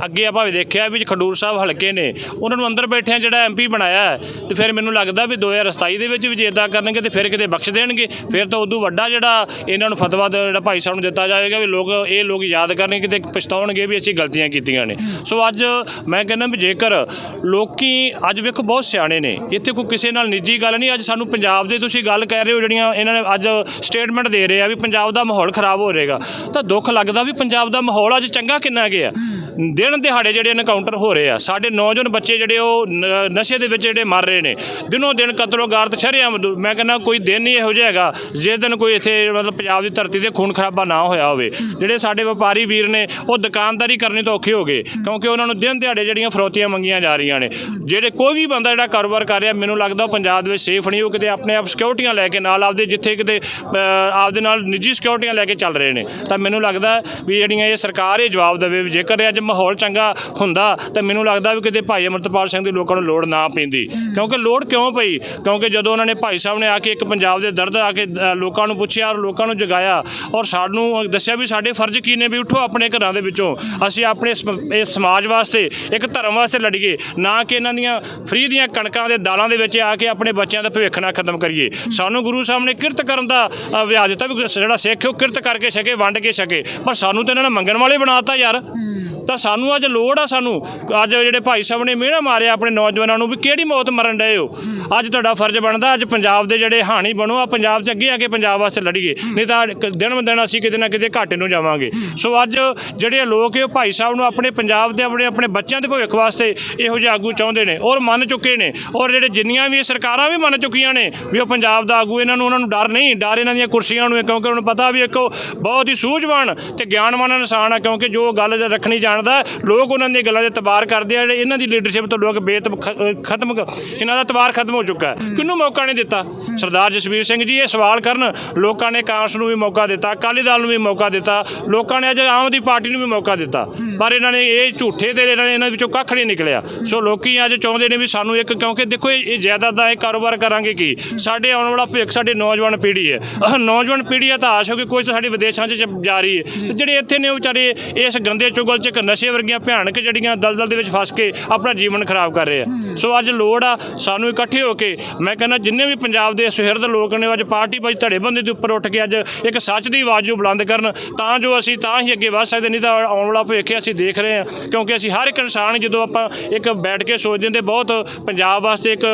ਅੱਗੇ ਆਪਾਂ ਵੀ ਦੇਖਿਆ ਵੀ ਖਡੂਰ ਸਾਹਿਬ ਹਲਕੇ ਨੇ, ਉਹਨਾਂ ਨੂੰ ਅੰਦਰ ਬੈਠਿਆਂ ਜਿਹੜਾ ਐਮਪੀ ਬਣਾਇਆ ਤੇ ਫਿਰ ਮੈਨੂੰ ਲੱਗਦਾ ਵੀ 2027 ਦੇ ਵਿੱਚ ਵੀ ਜੇ ਇੱਦਾਂ ਕਰਨਗੇ ਤੇ ਫਿਰ ਕਿਤੇ ਬਖਸ਼ ਦੇਣਗੇ। ਫਿਰ ਤਾਂ ਉਦੋਂ ਵੱਡਾ ਜਿਹੜਾ ਇਹਨਾਂ ਨੂੰ ਫਤਵਾ ਜਿਹੜਾ ਭਾਈ ਸਾਹਿਬ ਨੂੰ ਦਿੱਤਾ ਜਾਏਗਾ ਵੀ ਲੋਕ ਇਹ ਲੋਕ ਯਾਦ ਕਰਨਗੇ, ਕਿਤੇ ਪਛਤਾਉਣਗੇ ਵੀ ਅਸੀਂ ਗਲਤੀਆਂ ਕੀਤੀਆਂ ਨੇ। ਸੋ ਅੱਜ ਮੈਂ ਕਹਿੰਦਾ ਵੀ ਜੇਕਰ ਲੋਕੀ ਅੱਜ ਵੇਖੋ, ਬਹੁਤ ਸਿਆਣੇ ਨੇ। ਇੱਥੇ ਕੋਈ ਕਿਸੇ ਨਾਲ ਨਿੱਜੀ ਗੱਲ ਨਹੀਂ। ਅੱਜ ਸਾਨੂੰ ਪੰਜਾਬ ਦੇ ਤੁਸੀਂ ਗੱਲ ਕਹਿ ਰਹੇ ਹੋ, ਜਿਹੜੀਆਂ ਇਹਨਾਂ ਨੇ ਅੱਜ ਸਟੇਟਮੈਂਟ ਦੇ ਰਹੇ ਆ ਵੀ ਪੰਜਾਬ ਦਾ ਮਾਹੌਲ ਖਰਾਬ ਹੋ ਰਹੇਗਾ। ਤਾਂ ਦੁੱਖ ਲੱਗਦਾ ਵੀ ਪੰਜਾਬ ਦਾ ਮਾਹੌਲ ਅੱਜ ਚੰਗਾ ਕਿੰਨਾ ਗਿਆ ਦਿਨ ਦਿਹਾੜੇ ਜਿਹੜੇ ਐਨਕਾਊਂਟਰ ਹੋ ਰਹੇ ਆ ਸਾਡੇ ਨੌਜਵਾਨ ਬੱਚੇ ਜਿਹੜੇ ਉਹ ਨ- ਨਸ਼ੇ ਦੇ ਵਿੱਚ ਜਿਹੜੇ ਮਰ ਰਹੇ ਨੇ ਦਿਨੋਂ ਦਿਨ ਕਤਲੋ ਗਾਰਤ ਸ਼ਰੇਆਮ ਮੈਂ ਕਹਿੰਦਾ ਕੋਈ ਦਿਨ ਨਹੀਂ ਇਹੋ ਜਿਹਾ ਹੈਗਾ ਜਿਸ ਦਿਨ ਕੋਈ ਇੱਥੇ ਮਤਲਬ ਪੰਜਾਬ ਦੀ ਧਰਤੀ ਤੇ ਖੂਨ ਖਰਾਬਾ ਨਾ ਹੋਇਆ ਹੋਵੇ। ਜਿਹੜੇ ਸਾਡੇ ਵਪਾਰੀ ਵੀਰ ਨੇ ਉਹ ਦੁਕਾਨਦਾਰੀ ਕਰਨੀ ਤੋਂ ਔਖੇ ਹੋ ਗਏ ਕਿਉਂਕਿ ਉਹਨਾਂ ਨੂੰ ਦਿਨ ਦਿਹਾੜੇ ਜਿਹੜੀਆਂ ਫਰੋਤੀਆਂ ਮੰਗੀਆਂ ਜਾ ਰਹੀਆਂ ਨੇ। ਜਿਹੜੇ ਕੋਈ ਵੀ ਬੰਦਾ ਜਿਹੜਾ ਕਾਰੋਬਾਰ ਕਰ ਰਿਹਾ ਮੈਨੂੰ ਲੱਗਦਾ ਉਹ ਪੰਜਾਬ ਦੇ ਵਿੱਚ ਸੇਫ ਨਹੀਂ ਉਹ ਕਿਤੇ ਆਪਣੇ ਆਪ ਸਿਕਿਉਰਟੀਆਂ ਲੈ ਕੇ ਨਾਲ ਆਪਦੇ ਜਿੱਥੇ ਕਿਤੇ ਅ, ਆਪਦੇ ਨਾਲ ਨਿੱਜੀ ਸਿਕਿਉਰਟੀਆਂ ਲੈ ਕੇ ਚੱਲ ਰਹੇ ਨੇ। ਤਾਂ ਮੈਨੂੰ ਲੱਗਦਾ ਵੀ ਜਿਹੜੀਆਂ ਇਹ ਸਰਕਾਰ ਇਹ ਜਵਾਬ ਦੇਵੇ ਵੀ ਜੇਕਰ ਅੱਜ ਮਾਹੌਲ ਚੰਗਾ ਹੁੰਦਾ ਤਾਂ ਮੈਨੂੰ ਲੱਗਦਾ ਵੀ ਕਿਤੇ ਭਾਈ ਅਮਰਤਪਾਲ ਸਿੰਘ ਦੀ ਲੋਕਾਂ ਨੂੰ ਲੋੜ ਨਾ ਪੈਂਦੀ। ਕਿਉਂਕਿ ਲੋੜ ਕਿਉਂ ਪਈ? ਕਿਉਂਕਿ ਜਦੋਂ ਉਹਨਾਂ ਨੇ ਭਾਈ ਸਾਹਿਬ ਨੇ ਆ ਕੇ ਇੱਕ ਪੰਜਾਬ ਦੇ ਦਰਦ ਆ ਕੇ ਲੋਕਾਂ ਨੂੰ ਪੁੱਛਿਆ ਔਰ ਲੋਕਾਂ ਨੂੰ ਜਗਾਇਆ ਔਰ ਸਾਨੂੰ ਦੱਸਿਆ ਵੀ ਸਾਡੇ ਫਰਜ਼ ਕੀ ਨੇ ਵੀ ਉਠੋ ਆਪਣੇ ਘਰਾਂ ਦੇ ਵਿੱਚੋਂ। ਅਸੀਂ ਆਪਣੇ ਸਮ- ਇਸ ਸਮਾਜ ਵਾਸਤੇ ਇੱਕ ਧਰਮ ਵਾਸਤੇ ਲੜੀਏ ਨਾ ਕਿ ਇਹਨਾਂ ਦੀਆਂ ਫ੍ਰੀ ਦੀਆਂ ਕਣਕਾਂ ਦੇ ਦਾਲਾਂ ਦੇ ਵਿੱਚ ਆ ਕੇ ਆਪਣੇ ਬੱਚਿਆਂ ਦਾ ਭਵਿੱਖ ਨਾ ਖਤਮ ਕਰੀਏ। ਸਾਨੂੰ ਗੁਰੂ ਸਾਹਿਬ ਨੇ ਕਿਰਤ ਕਰਨ ਦਾ ਅ, ਵਿਆਜ ਦਿੱਤਾ ਵੀ ਜਿਹੜਾ ਸਿੱਖ ਉਹ ਕਿਰਤ ਕਰਕੇ ਛਕੇ ਵੰਡ ਕੇ ਛਕੇ। ਪਰ ਸਾਨੂੰ ਤਾਂ ਇਹਨਾਂ ਨੇ ਮੰਗਣ ਵਾਲੇ ਬਣਾਤਾ ਯਾਰ। ਤਾਂ ਸਾਨੂੰ ਅੱਜ ਲੋੜ ਆ ਸਾਨੂੰ। ਅੱਜ ਜਿਹੜੇ ਭਾਈ ਸਾਹਿਬ ਨੇ ਮਿਹਣਾ ਮਾਰਿਆ ਆਪਣੇ ਨੌਜਵਾਨਾਂ ਨੂੰ ਵੀ ਕਿਹੜੀ ਮੌਤ ਮਰਨ ਡਏ ਹੋ? ਅੱਜ ਤੁਹਾਡਾ ਫਰਜ਼ ਬਣਦਾ, ਅੱਜ ਪੰਜਾਬ ਦੇ ਜਿਹੜੇ ਹਾਣੀ ਬਣੋ, ਆ ਪੰਜਾਬ 'ਚ ਅੱਗੇ ਆ ਕੇ ਪੰਜਾਬ ਵਾਸਤੇ ਲੜੀਏ। ਨਹੀਂ ਤਾਂ ਦਿਨ ਬ ਦਿਨ ਅਸੀਂ ਕਿਤੇ ਨਾ ਕਿਤੇ ਘਾਟੇ ਨੂੰ ਜਾਵਾਂਗੇ। ਸੋ ਅੱਜ ਜਿਹੜੇ ਲੋਕ ਇਹ ਭਾਈ ਸਾਹਿਬ ਨੂੰ ਆਪਣੇ ਪੰਜਾਬ ਦੇ ਆਪਣੇ ਆਪਣੇ ਬੱਚਿਆਂ ਦੇ ਭਵਿੱਖ ਵਾਸਤੇ ਇਹੋ ਜਿਹੇ ਆਗੂ ਚਾਹੁੰਦੇ ਨੇ ਔਰ ਮੰਨ ਚੁੱਕੇ ਨੇ ਔਰ ਜਿਹੜੇ ਜਿੰਨੀਆਂ ਵੀ ਇਹ ਸਰਕਾਰਾਂ ਵੀ ਮੰਨ ਚੁੱਕੀਆਂ ਨੇ ਵੀ ਉਹ ਪੰਜਾਬ ਦਾ ਆਗੂ, ਇਹਨਾਂ ਨੂੰ, ਉਹਨਾਂ ਨੂੰ ਡਰ ਨਹੀਂ। ਡਰ ਇਹਨਾਂ ਦੀਆਂ ਕੁਰਸੀਆਂ ਨੂੰ ਕਿਉਂਕਿ ਉਹਨਾਂ ਨੂੰ ਪਤਾ ਵੀ ਇੱਕ ਉਹ ਬਹੁਤ ਹੀ ਸੂਝਵਾਨ ਤੇ ਗਿਆਨਵਾਨ ਇਨਸਾਨ ਆ ਕਿਉਂਕਿ ਜੋ ਗੱਲ ਰੱਖਣੀ ਜਾਣਦਾ ਲੋਕ ਉਹਨਾਂ ਦੀਆਂ ਗੱਲਾਂ ਦੇ ਤਬਾਰ ਕਰਦੇ ਆ, ਜਿਹੜੇ ਇਹਨਾਂ ਦੀ ਲੀਡਰਸ਼ਿਪ ਤੋਂ ਲੋਕ ਬੇਤ ਖਤਮ ਇਹਨਾਂ ਦਾ ਤਬਾਰ ਖਤਮ ਹੋ ਚੁੱਕਾ ਹੈ। ਕਿਹਨੂੰ ਮੌਕਾ ਨਹੀਂ ਦਿੱਤਾ? ਸਰਦਾਰ ਜਸਵੀਰ ਸਿੰਘ ਜੀ, ਇਹ ਸਵਾਲ ਕਰਨ ਲੋਕਾਂ ਨੇ ਕਾਂਗਰਸ ਨੂੰ ਵੀ ਮੌਕਾ ਦਿੱਤਾ, ਅਕਾਲੀ ਦਲ ਨੂੰ ਵੀ ਮੌਕਾ ਦਿੱਤਾ, ਲੋਕਾਂ ਨੇ ਅੱਜ ਆਮ ਆਦਮੀ ਪਾਰਟੀ ਨੂੰ ਵੀ ਮੌਕਾ ਦਿੱਤਾ। ਪਰ ਇਹਨਾਂ ਨੇ ਇਹ ਝੂਠੇ ਤੇ ਇਹਨਾਂ ਨੇ ਇਹਨਾਂ ਵਿੱਚੋਂ ਕੱਖ ਨਹੀਂ ਨਿਕਲਿਆ। ਸੋ ਲੋਕੀ ਅੱਜ ਚਾਹੁੰਦੇ ਨੇ ਵੀ ਸਾਨੂੰ ਇੱਕ, ਕਿਉਂਕਿ ਦੇਖੋ, ਇਹ ਇਹ ਜਾਇਦਾਦ ਦਾ ਇਹ ਕਾਰੋਬਾਰ ਕਰਾਂਗੇ ਕੀ? ਸਾਡੇ ਆਉਣ ਵਾਲਾ ਭਵਿੱਖ ਸਾਡੇ ਨੌਜਵਾਨ ਪੀੜ੍ਹੀ ਹੈ। ਨੌਜਵਾਨ ਪੀੜ੍ਹੀ ਹੈ ਤਾਂ ਆਸ਼ ਹੋ ਕਿ ਕੋਈ ਸਾਡੀ ਵਿਦੇਸ਼ਾਂ 'ਚ ਜਾ ਰਹੀ ਹੈ। ਤੇ ਜਿਹੜੇ ਇੱਥੇ ਨੇ ਉਹ ਵਿਚਾਰੇ ਇਸ ਗੰਦੇ ਚੁਗਲ 'ਚ ਨਸ਼ੇ ਵਰਗੀਆਂ ਭਿਆਨਕ ਜਿਹੜੀਆਂ ਦਲਦਲ ਦੇ ਵਿੱਚ ਫਸ ਕੇ ਆਪਣਾ ਜੀਵਨ ਖਰਾਬ ਕਰ ਰਹੇ ਆ। ਸੋ ਅੱਜ ਲੋੜ ਆ ਸਾਨੂੰ ਇਕੱਠੇ ਹੋ ਕੇ ਮੈਂ ਕਹਿੰਦਾ ਜਿੰਨੇ ਵੀ ਪੰਜਾਬ ਦੇ ਸੁਹਿਰਦ ਲੋਕ ਨੇ ਅੱਜ ਪਾਰਟੀ ਬਾਜ ਧੜੇਬੰਦੀ ਦੇ ਉੱਪਰ ਉੱਠ ਕੇ ਅੱਜ ਇੱਕ ਸੱਚ ਦੀ ਆਵਾਜ਼ ਨੂੰ ਬੁਲੰਦ ਕਰਨ ਤਾਂ ਜੋ ਅਸੀਂ ਤਾਂ ਹੀ ਅੱਗੇ ਵਧ ਸਕਦੇ ਨਹੀਂ ਤਾਂ ਆਉਣ ਵਾਲਾ ਭਵਿੱਖ ਅਸੀਂ ਦੇਖ ਰਹੇ ਹਾਂ ਕਿਉਂਕਿ ਅਸੀਂ ਹਰ ਇੱਕ ਇਨਸਾਨ ਜਦੋਂ ਆਪਾਂ ਇੱਕ ਬੈਠ ਕੇ ਸੋਚਦੇ ਹਾਂ ਤੇ ਬਹੁਤ ਪੰਜਾਬ ਵਾਸਤੇ ਇੱਕ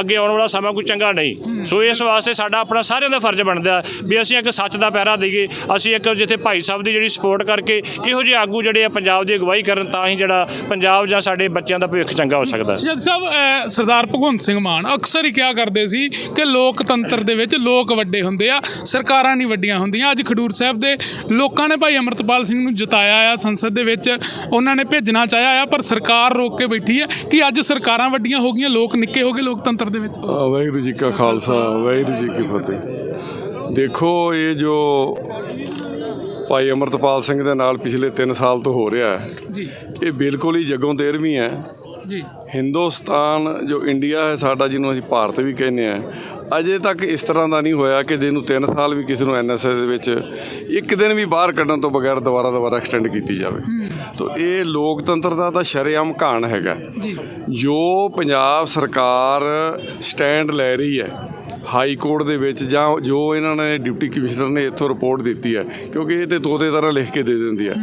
ਅੱਗੇ ਆਉਣ ਵਾਲਾ ਸਮਾਂ ਕੋਈ ਚੰਗਾ ਨਹੀਂ। ਸੋ ਇਸ ਵਾਸਤੇ ਸਾਡਾ ਆਪਣਾ ਸਾਰਿਆਂ ਦਾ ਫਰਜ਼ ਬਣਦਾ ਵੀ ਅਸੀਂ ਇੱਕ ਸੱਚ ਦਾ ਪਹਿਰਾ ਦਈਏ ਅਸੀਂ ਇੱਕ ਜਿੱਥੇ ਭਾਈ ਸਾਹਿਬ ਦੀ ਜਿਹੜੀ ਸਪੋਰਟ ਕਰਕੇ ਇਹੋ ਜਿਹੇ ਆਗੂ ਜਿਹੜੇ ਆ ਪੰਜਾਬ ਦੀ ਅਗਵਾਈ ਕਰਨ ਤਾਂ ਹੀ ਜਿਹੜਾ ਪੰਜਾਬ ਜਾਂ ਸਾਡੇ ਬੱਚਿਆਂ ਦਾ ਭਵਿੱਖ ਚੰਗਾ ਹੋ ਸਕਦਾ ਜਦ ਸਾਹਿਬ ਅਹ, ਸਰਦਾਰ ਭਗਵੰਤ ਸਿੰਘ ਮਾਨ ਅਕਸਰ ਹੀ ਕਿਹਾ ਕਰਦੇ ਸੀ ਕਿ ਲੋਕਤੰਤਰ ਦੇ ਵਿੱਚ ਲੋਕ ਵੱਡੇ ਹੁੰਦੇ ਆ ਸਰਕਾਰਾਂ ਨਹੀਂ ਵੱਡੀਆਂ ਹੁੰਦੀਆਂ। ਅੱਜ ਖਡੂਰ ਸਾਹਿਬ ਦੇ ਲੋਕਾਂ ਨੇ ਭਾਈ ਅਮਰਤਪਾਲ ਸਿੰਘ ਨੂੰ ਜਿਤਾਇਆ ਆ ਸੰਸਦ ਦੇ ਵਿੱਚ ਉਹਨਾਂ ਨੇ ਭੇਜਣਾ ਚਾਹਿਆ ਆ ਪਰ ਸਰਕਾਰ ਰੋਕ ਕੇ ਬੈਠੀ ਹੈ ਕਿ ਅੱਜ ਸਰਕਾਰਾਂ ਵੱਡੀਆਂ ਹੋ ਗਈਆਂ ਲੋਕ ਨਿੱਕੇ ਹੋ ਗਏ ਲੋਕਤੰਤਰ ਦੇ ਵਿੱਚ। ਅ, ਵਾਹਿਗੁਰੂ ਜੀ ਕਾ ਖਾਲਸਾ ਵਾਹਿਗੁਰੂ ਜੀ ਕੀ ਫਤਿਹ। ਦੇਖੋ ਇਹ ਜੋ ਭਾਈ ਅਮਰਤਪਾਲ ਸਿੰਘ ਦੇ ਨਾਲ ਪਿਛਲੇ 3 ਸਾਲ ਤੋਂ ਹੋ ਰਿਹਾ ਹੈ। ਜੀ। ਇਹ ਬਿਲਕੁਲ ਹੀ ਜੱਗੋਂ ਤੇਰਵੀਂ ਹੈ। ਜੀ। ਹਿੰਦੁਸਤਾਨ ਜੋ ਇੰਡੀਆ ਹੈ ਸਾਡਾ ਜਿਹਨੂੰ ਅਸੀਂ ਭਾਰਤ ਵੀ ਕਹਿੰਦੇ ਆ ਅਜੇ ਤੱਕ ਇਸ ਤਰ੍ਹਾਂ ਦਾ ਨਹੀਂ ਹੋਇਆ ਕਿ ਜਿਹਨੂੰ 3 ਸਾਲ ਵੀ ਕਿਸੇ ਨੂੰ ਐਨਐਸਏ ਦੇ ਵਿੱਚ ਇੱਕ ਦਿਨ ਵੀ ਬਾਹਰ ਕੱਢਣ ਤੋਂ ਬਗੈਰ ਦੁਬਾਰਾ ਦੁਬਾਰਾ ਐਕਸਟੈਂਡ ਕੀਤੀ ਜਾਵੇ। ਤਾਂ ਇਹ ਲੋਕਤੰਤਰ ਦਾ ਤਾਂ ਸ਼ਰੇਆਮ ਘਾਣ ਹੈਗਾ। ਜੀ। ਜੋ ਪੰਜਾਬ ਸਰਕਾਰ ਸਟੈਂਡ ਲੈ ਰਹੀ ਹੈ ਹਾਈ ਕੋਰਟ ਦੇ ਵਿੱਚ ਜਾਂ ਜੋ ਇਹਨਾਂ ਨੇ ਡਿਪਟੀ ਕਮਿਸ਼ਨਰ ਨੇ ਇੱਥੋਂ ਰਿਪੋਰਟ ਦਿੱਤੀ ਹੈ, ਕਿਉਂਕਿ ਇਹ ਤੇ ਤੋਤੇ ਤਰ੍ਹਾਂ ਲਿਖ ਕੇ ਦੇ ਦਿੰਦੀ ਹੈ।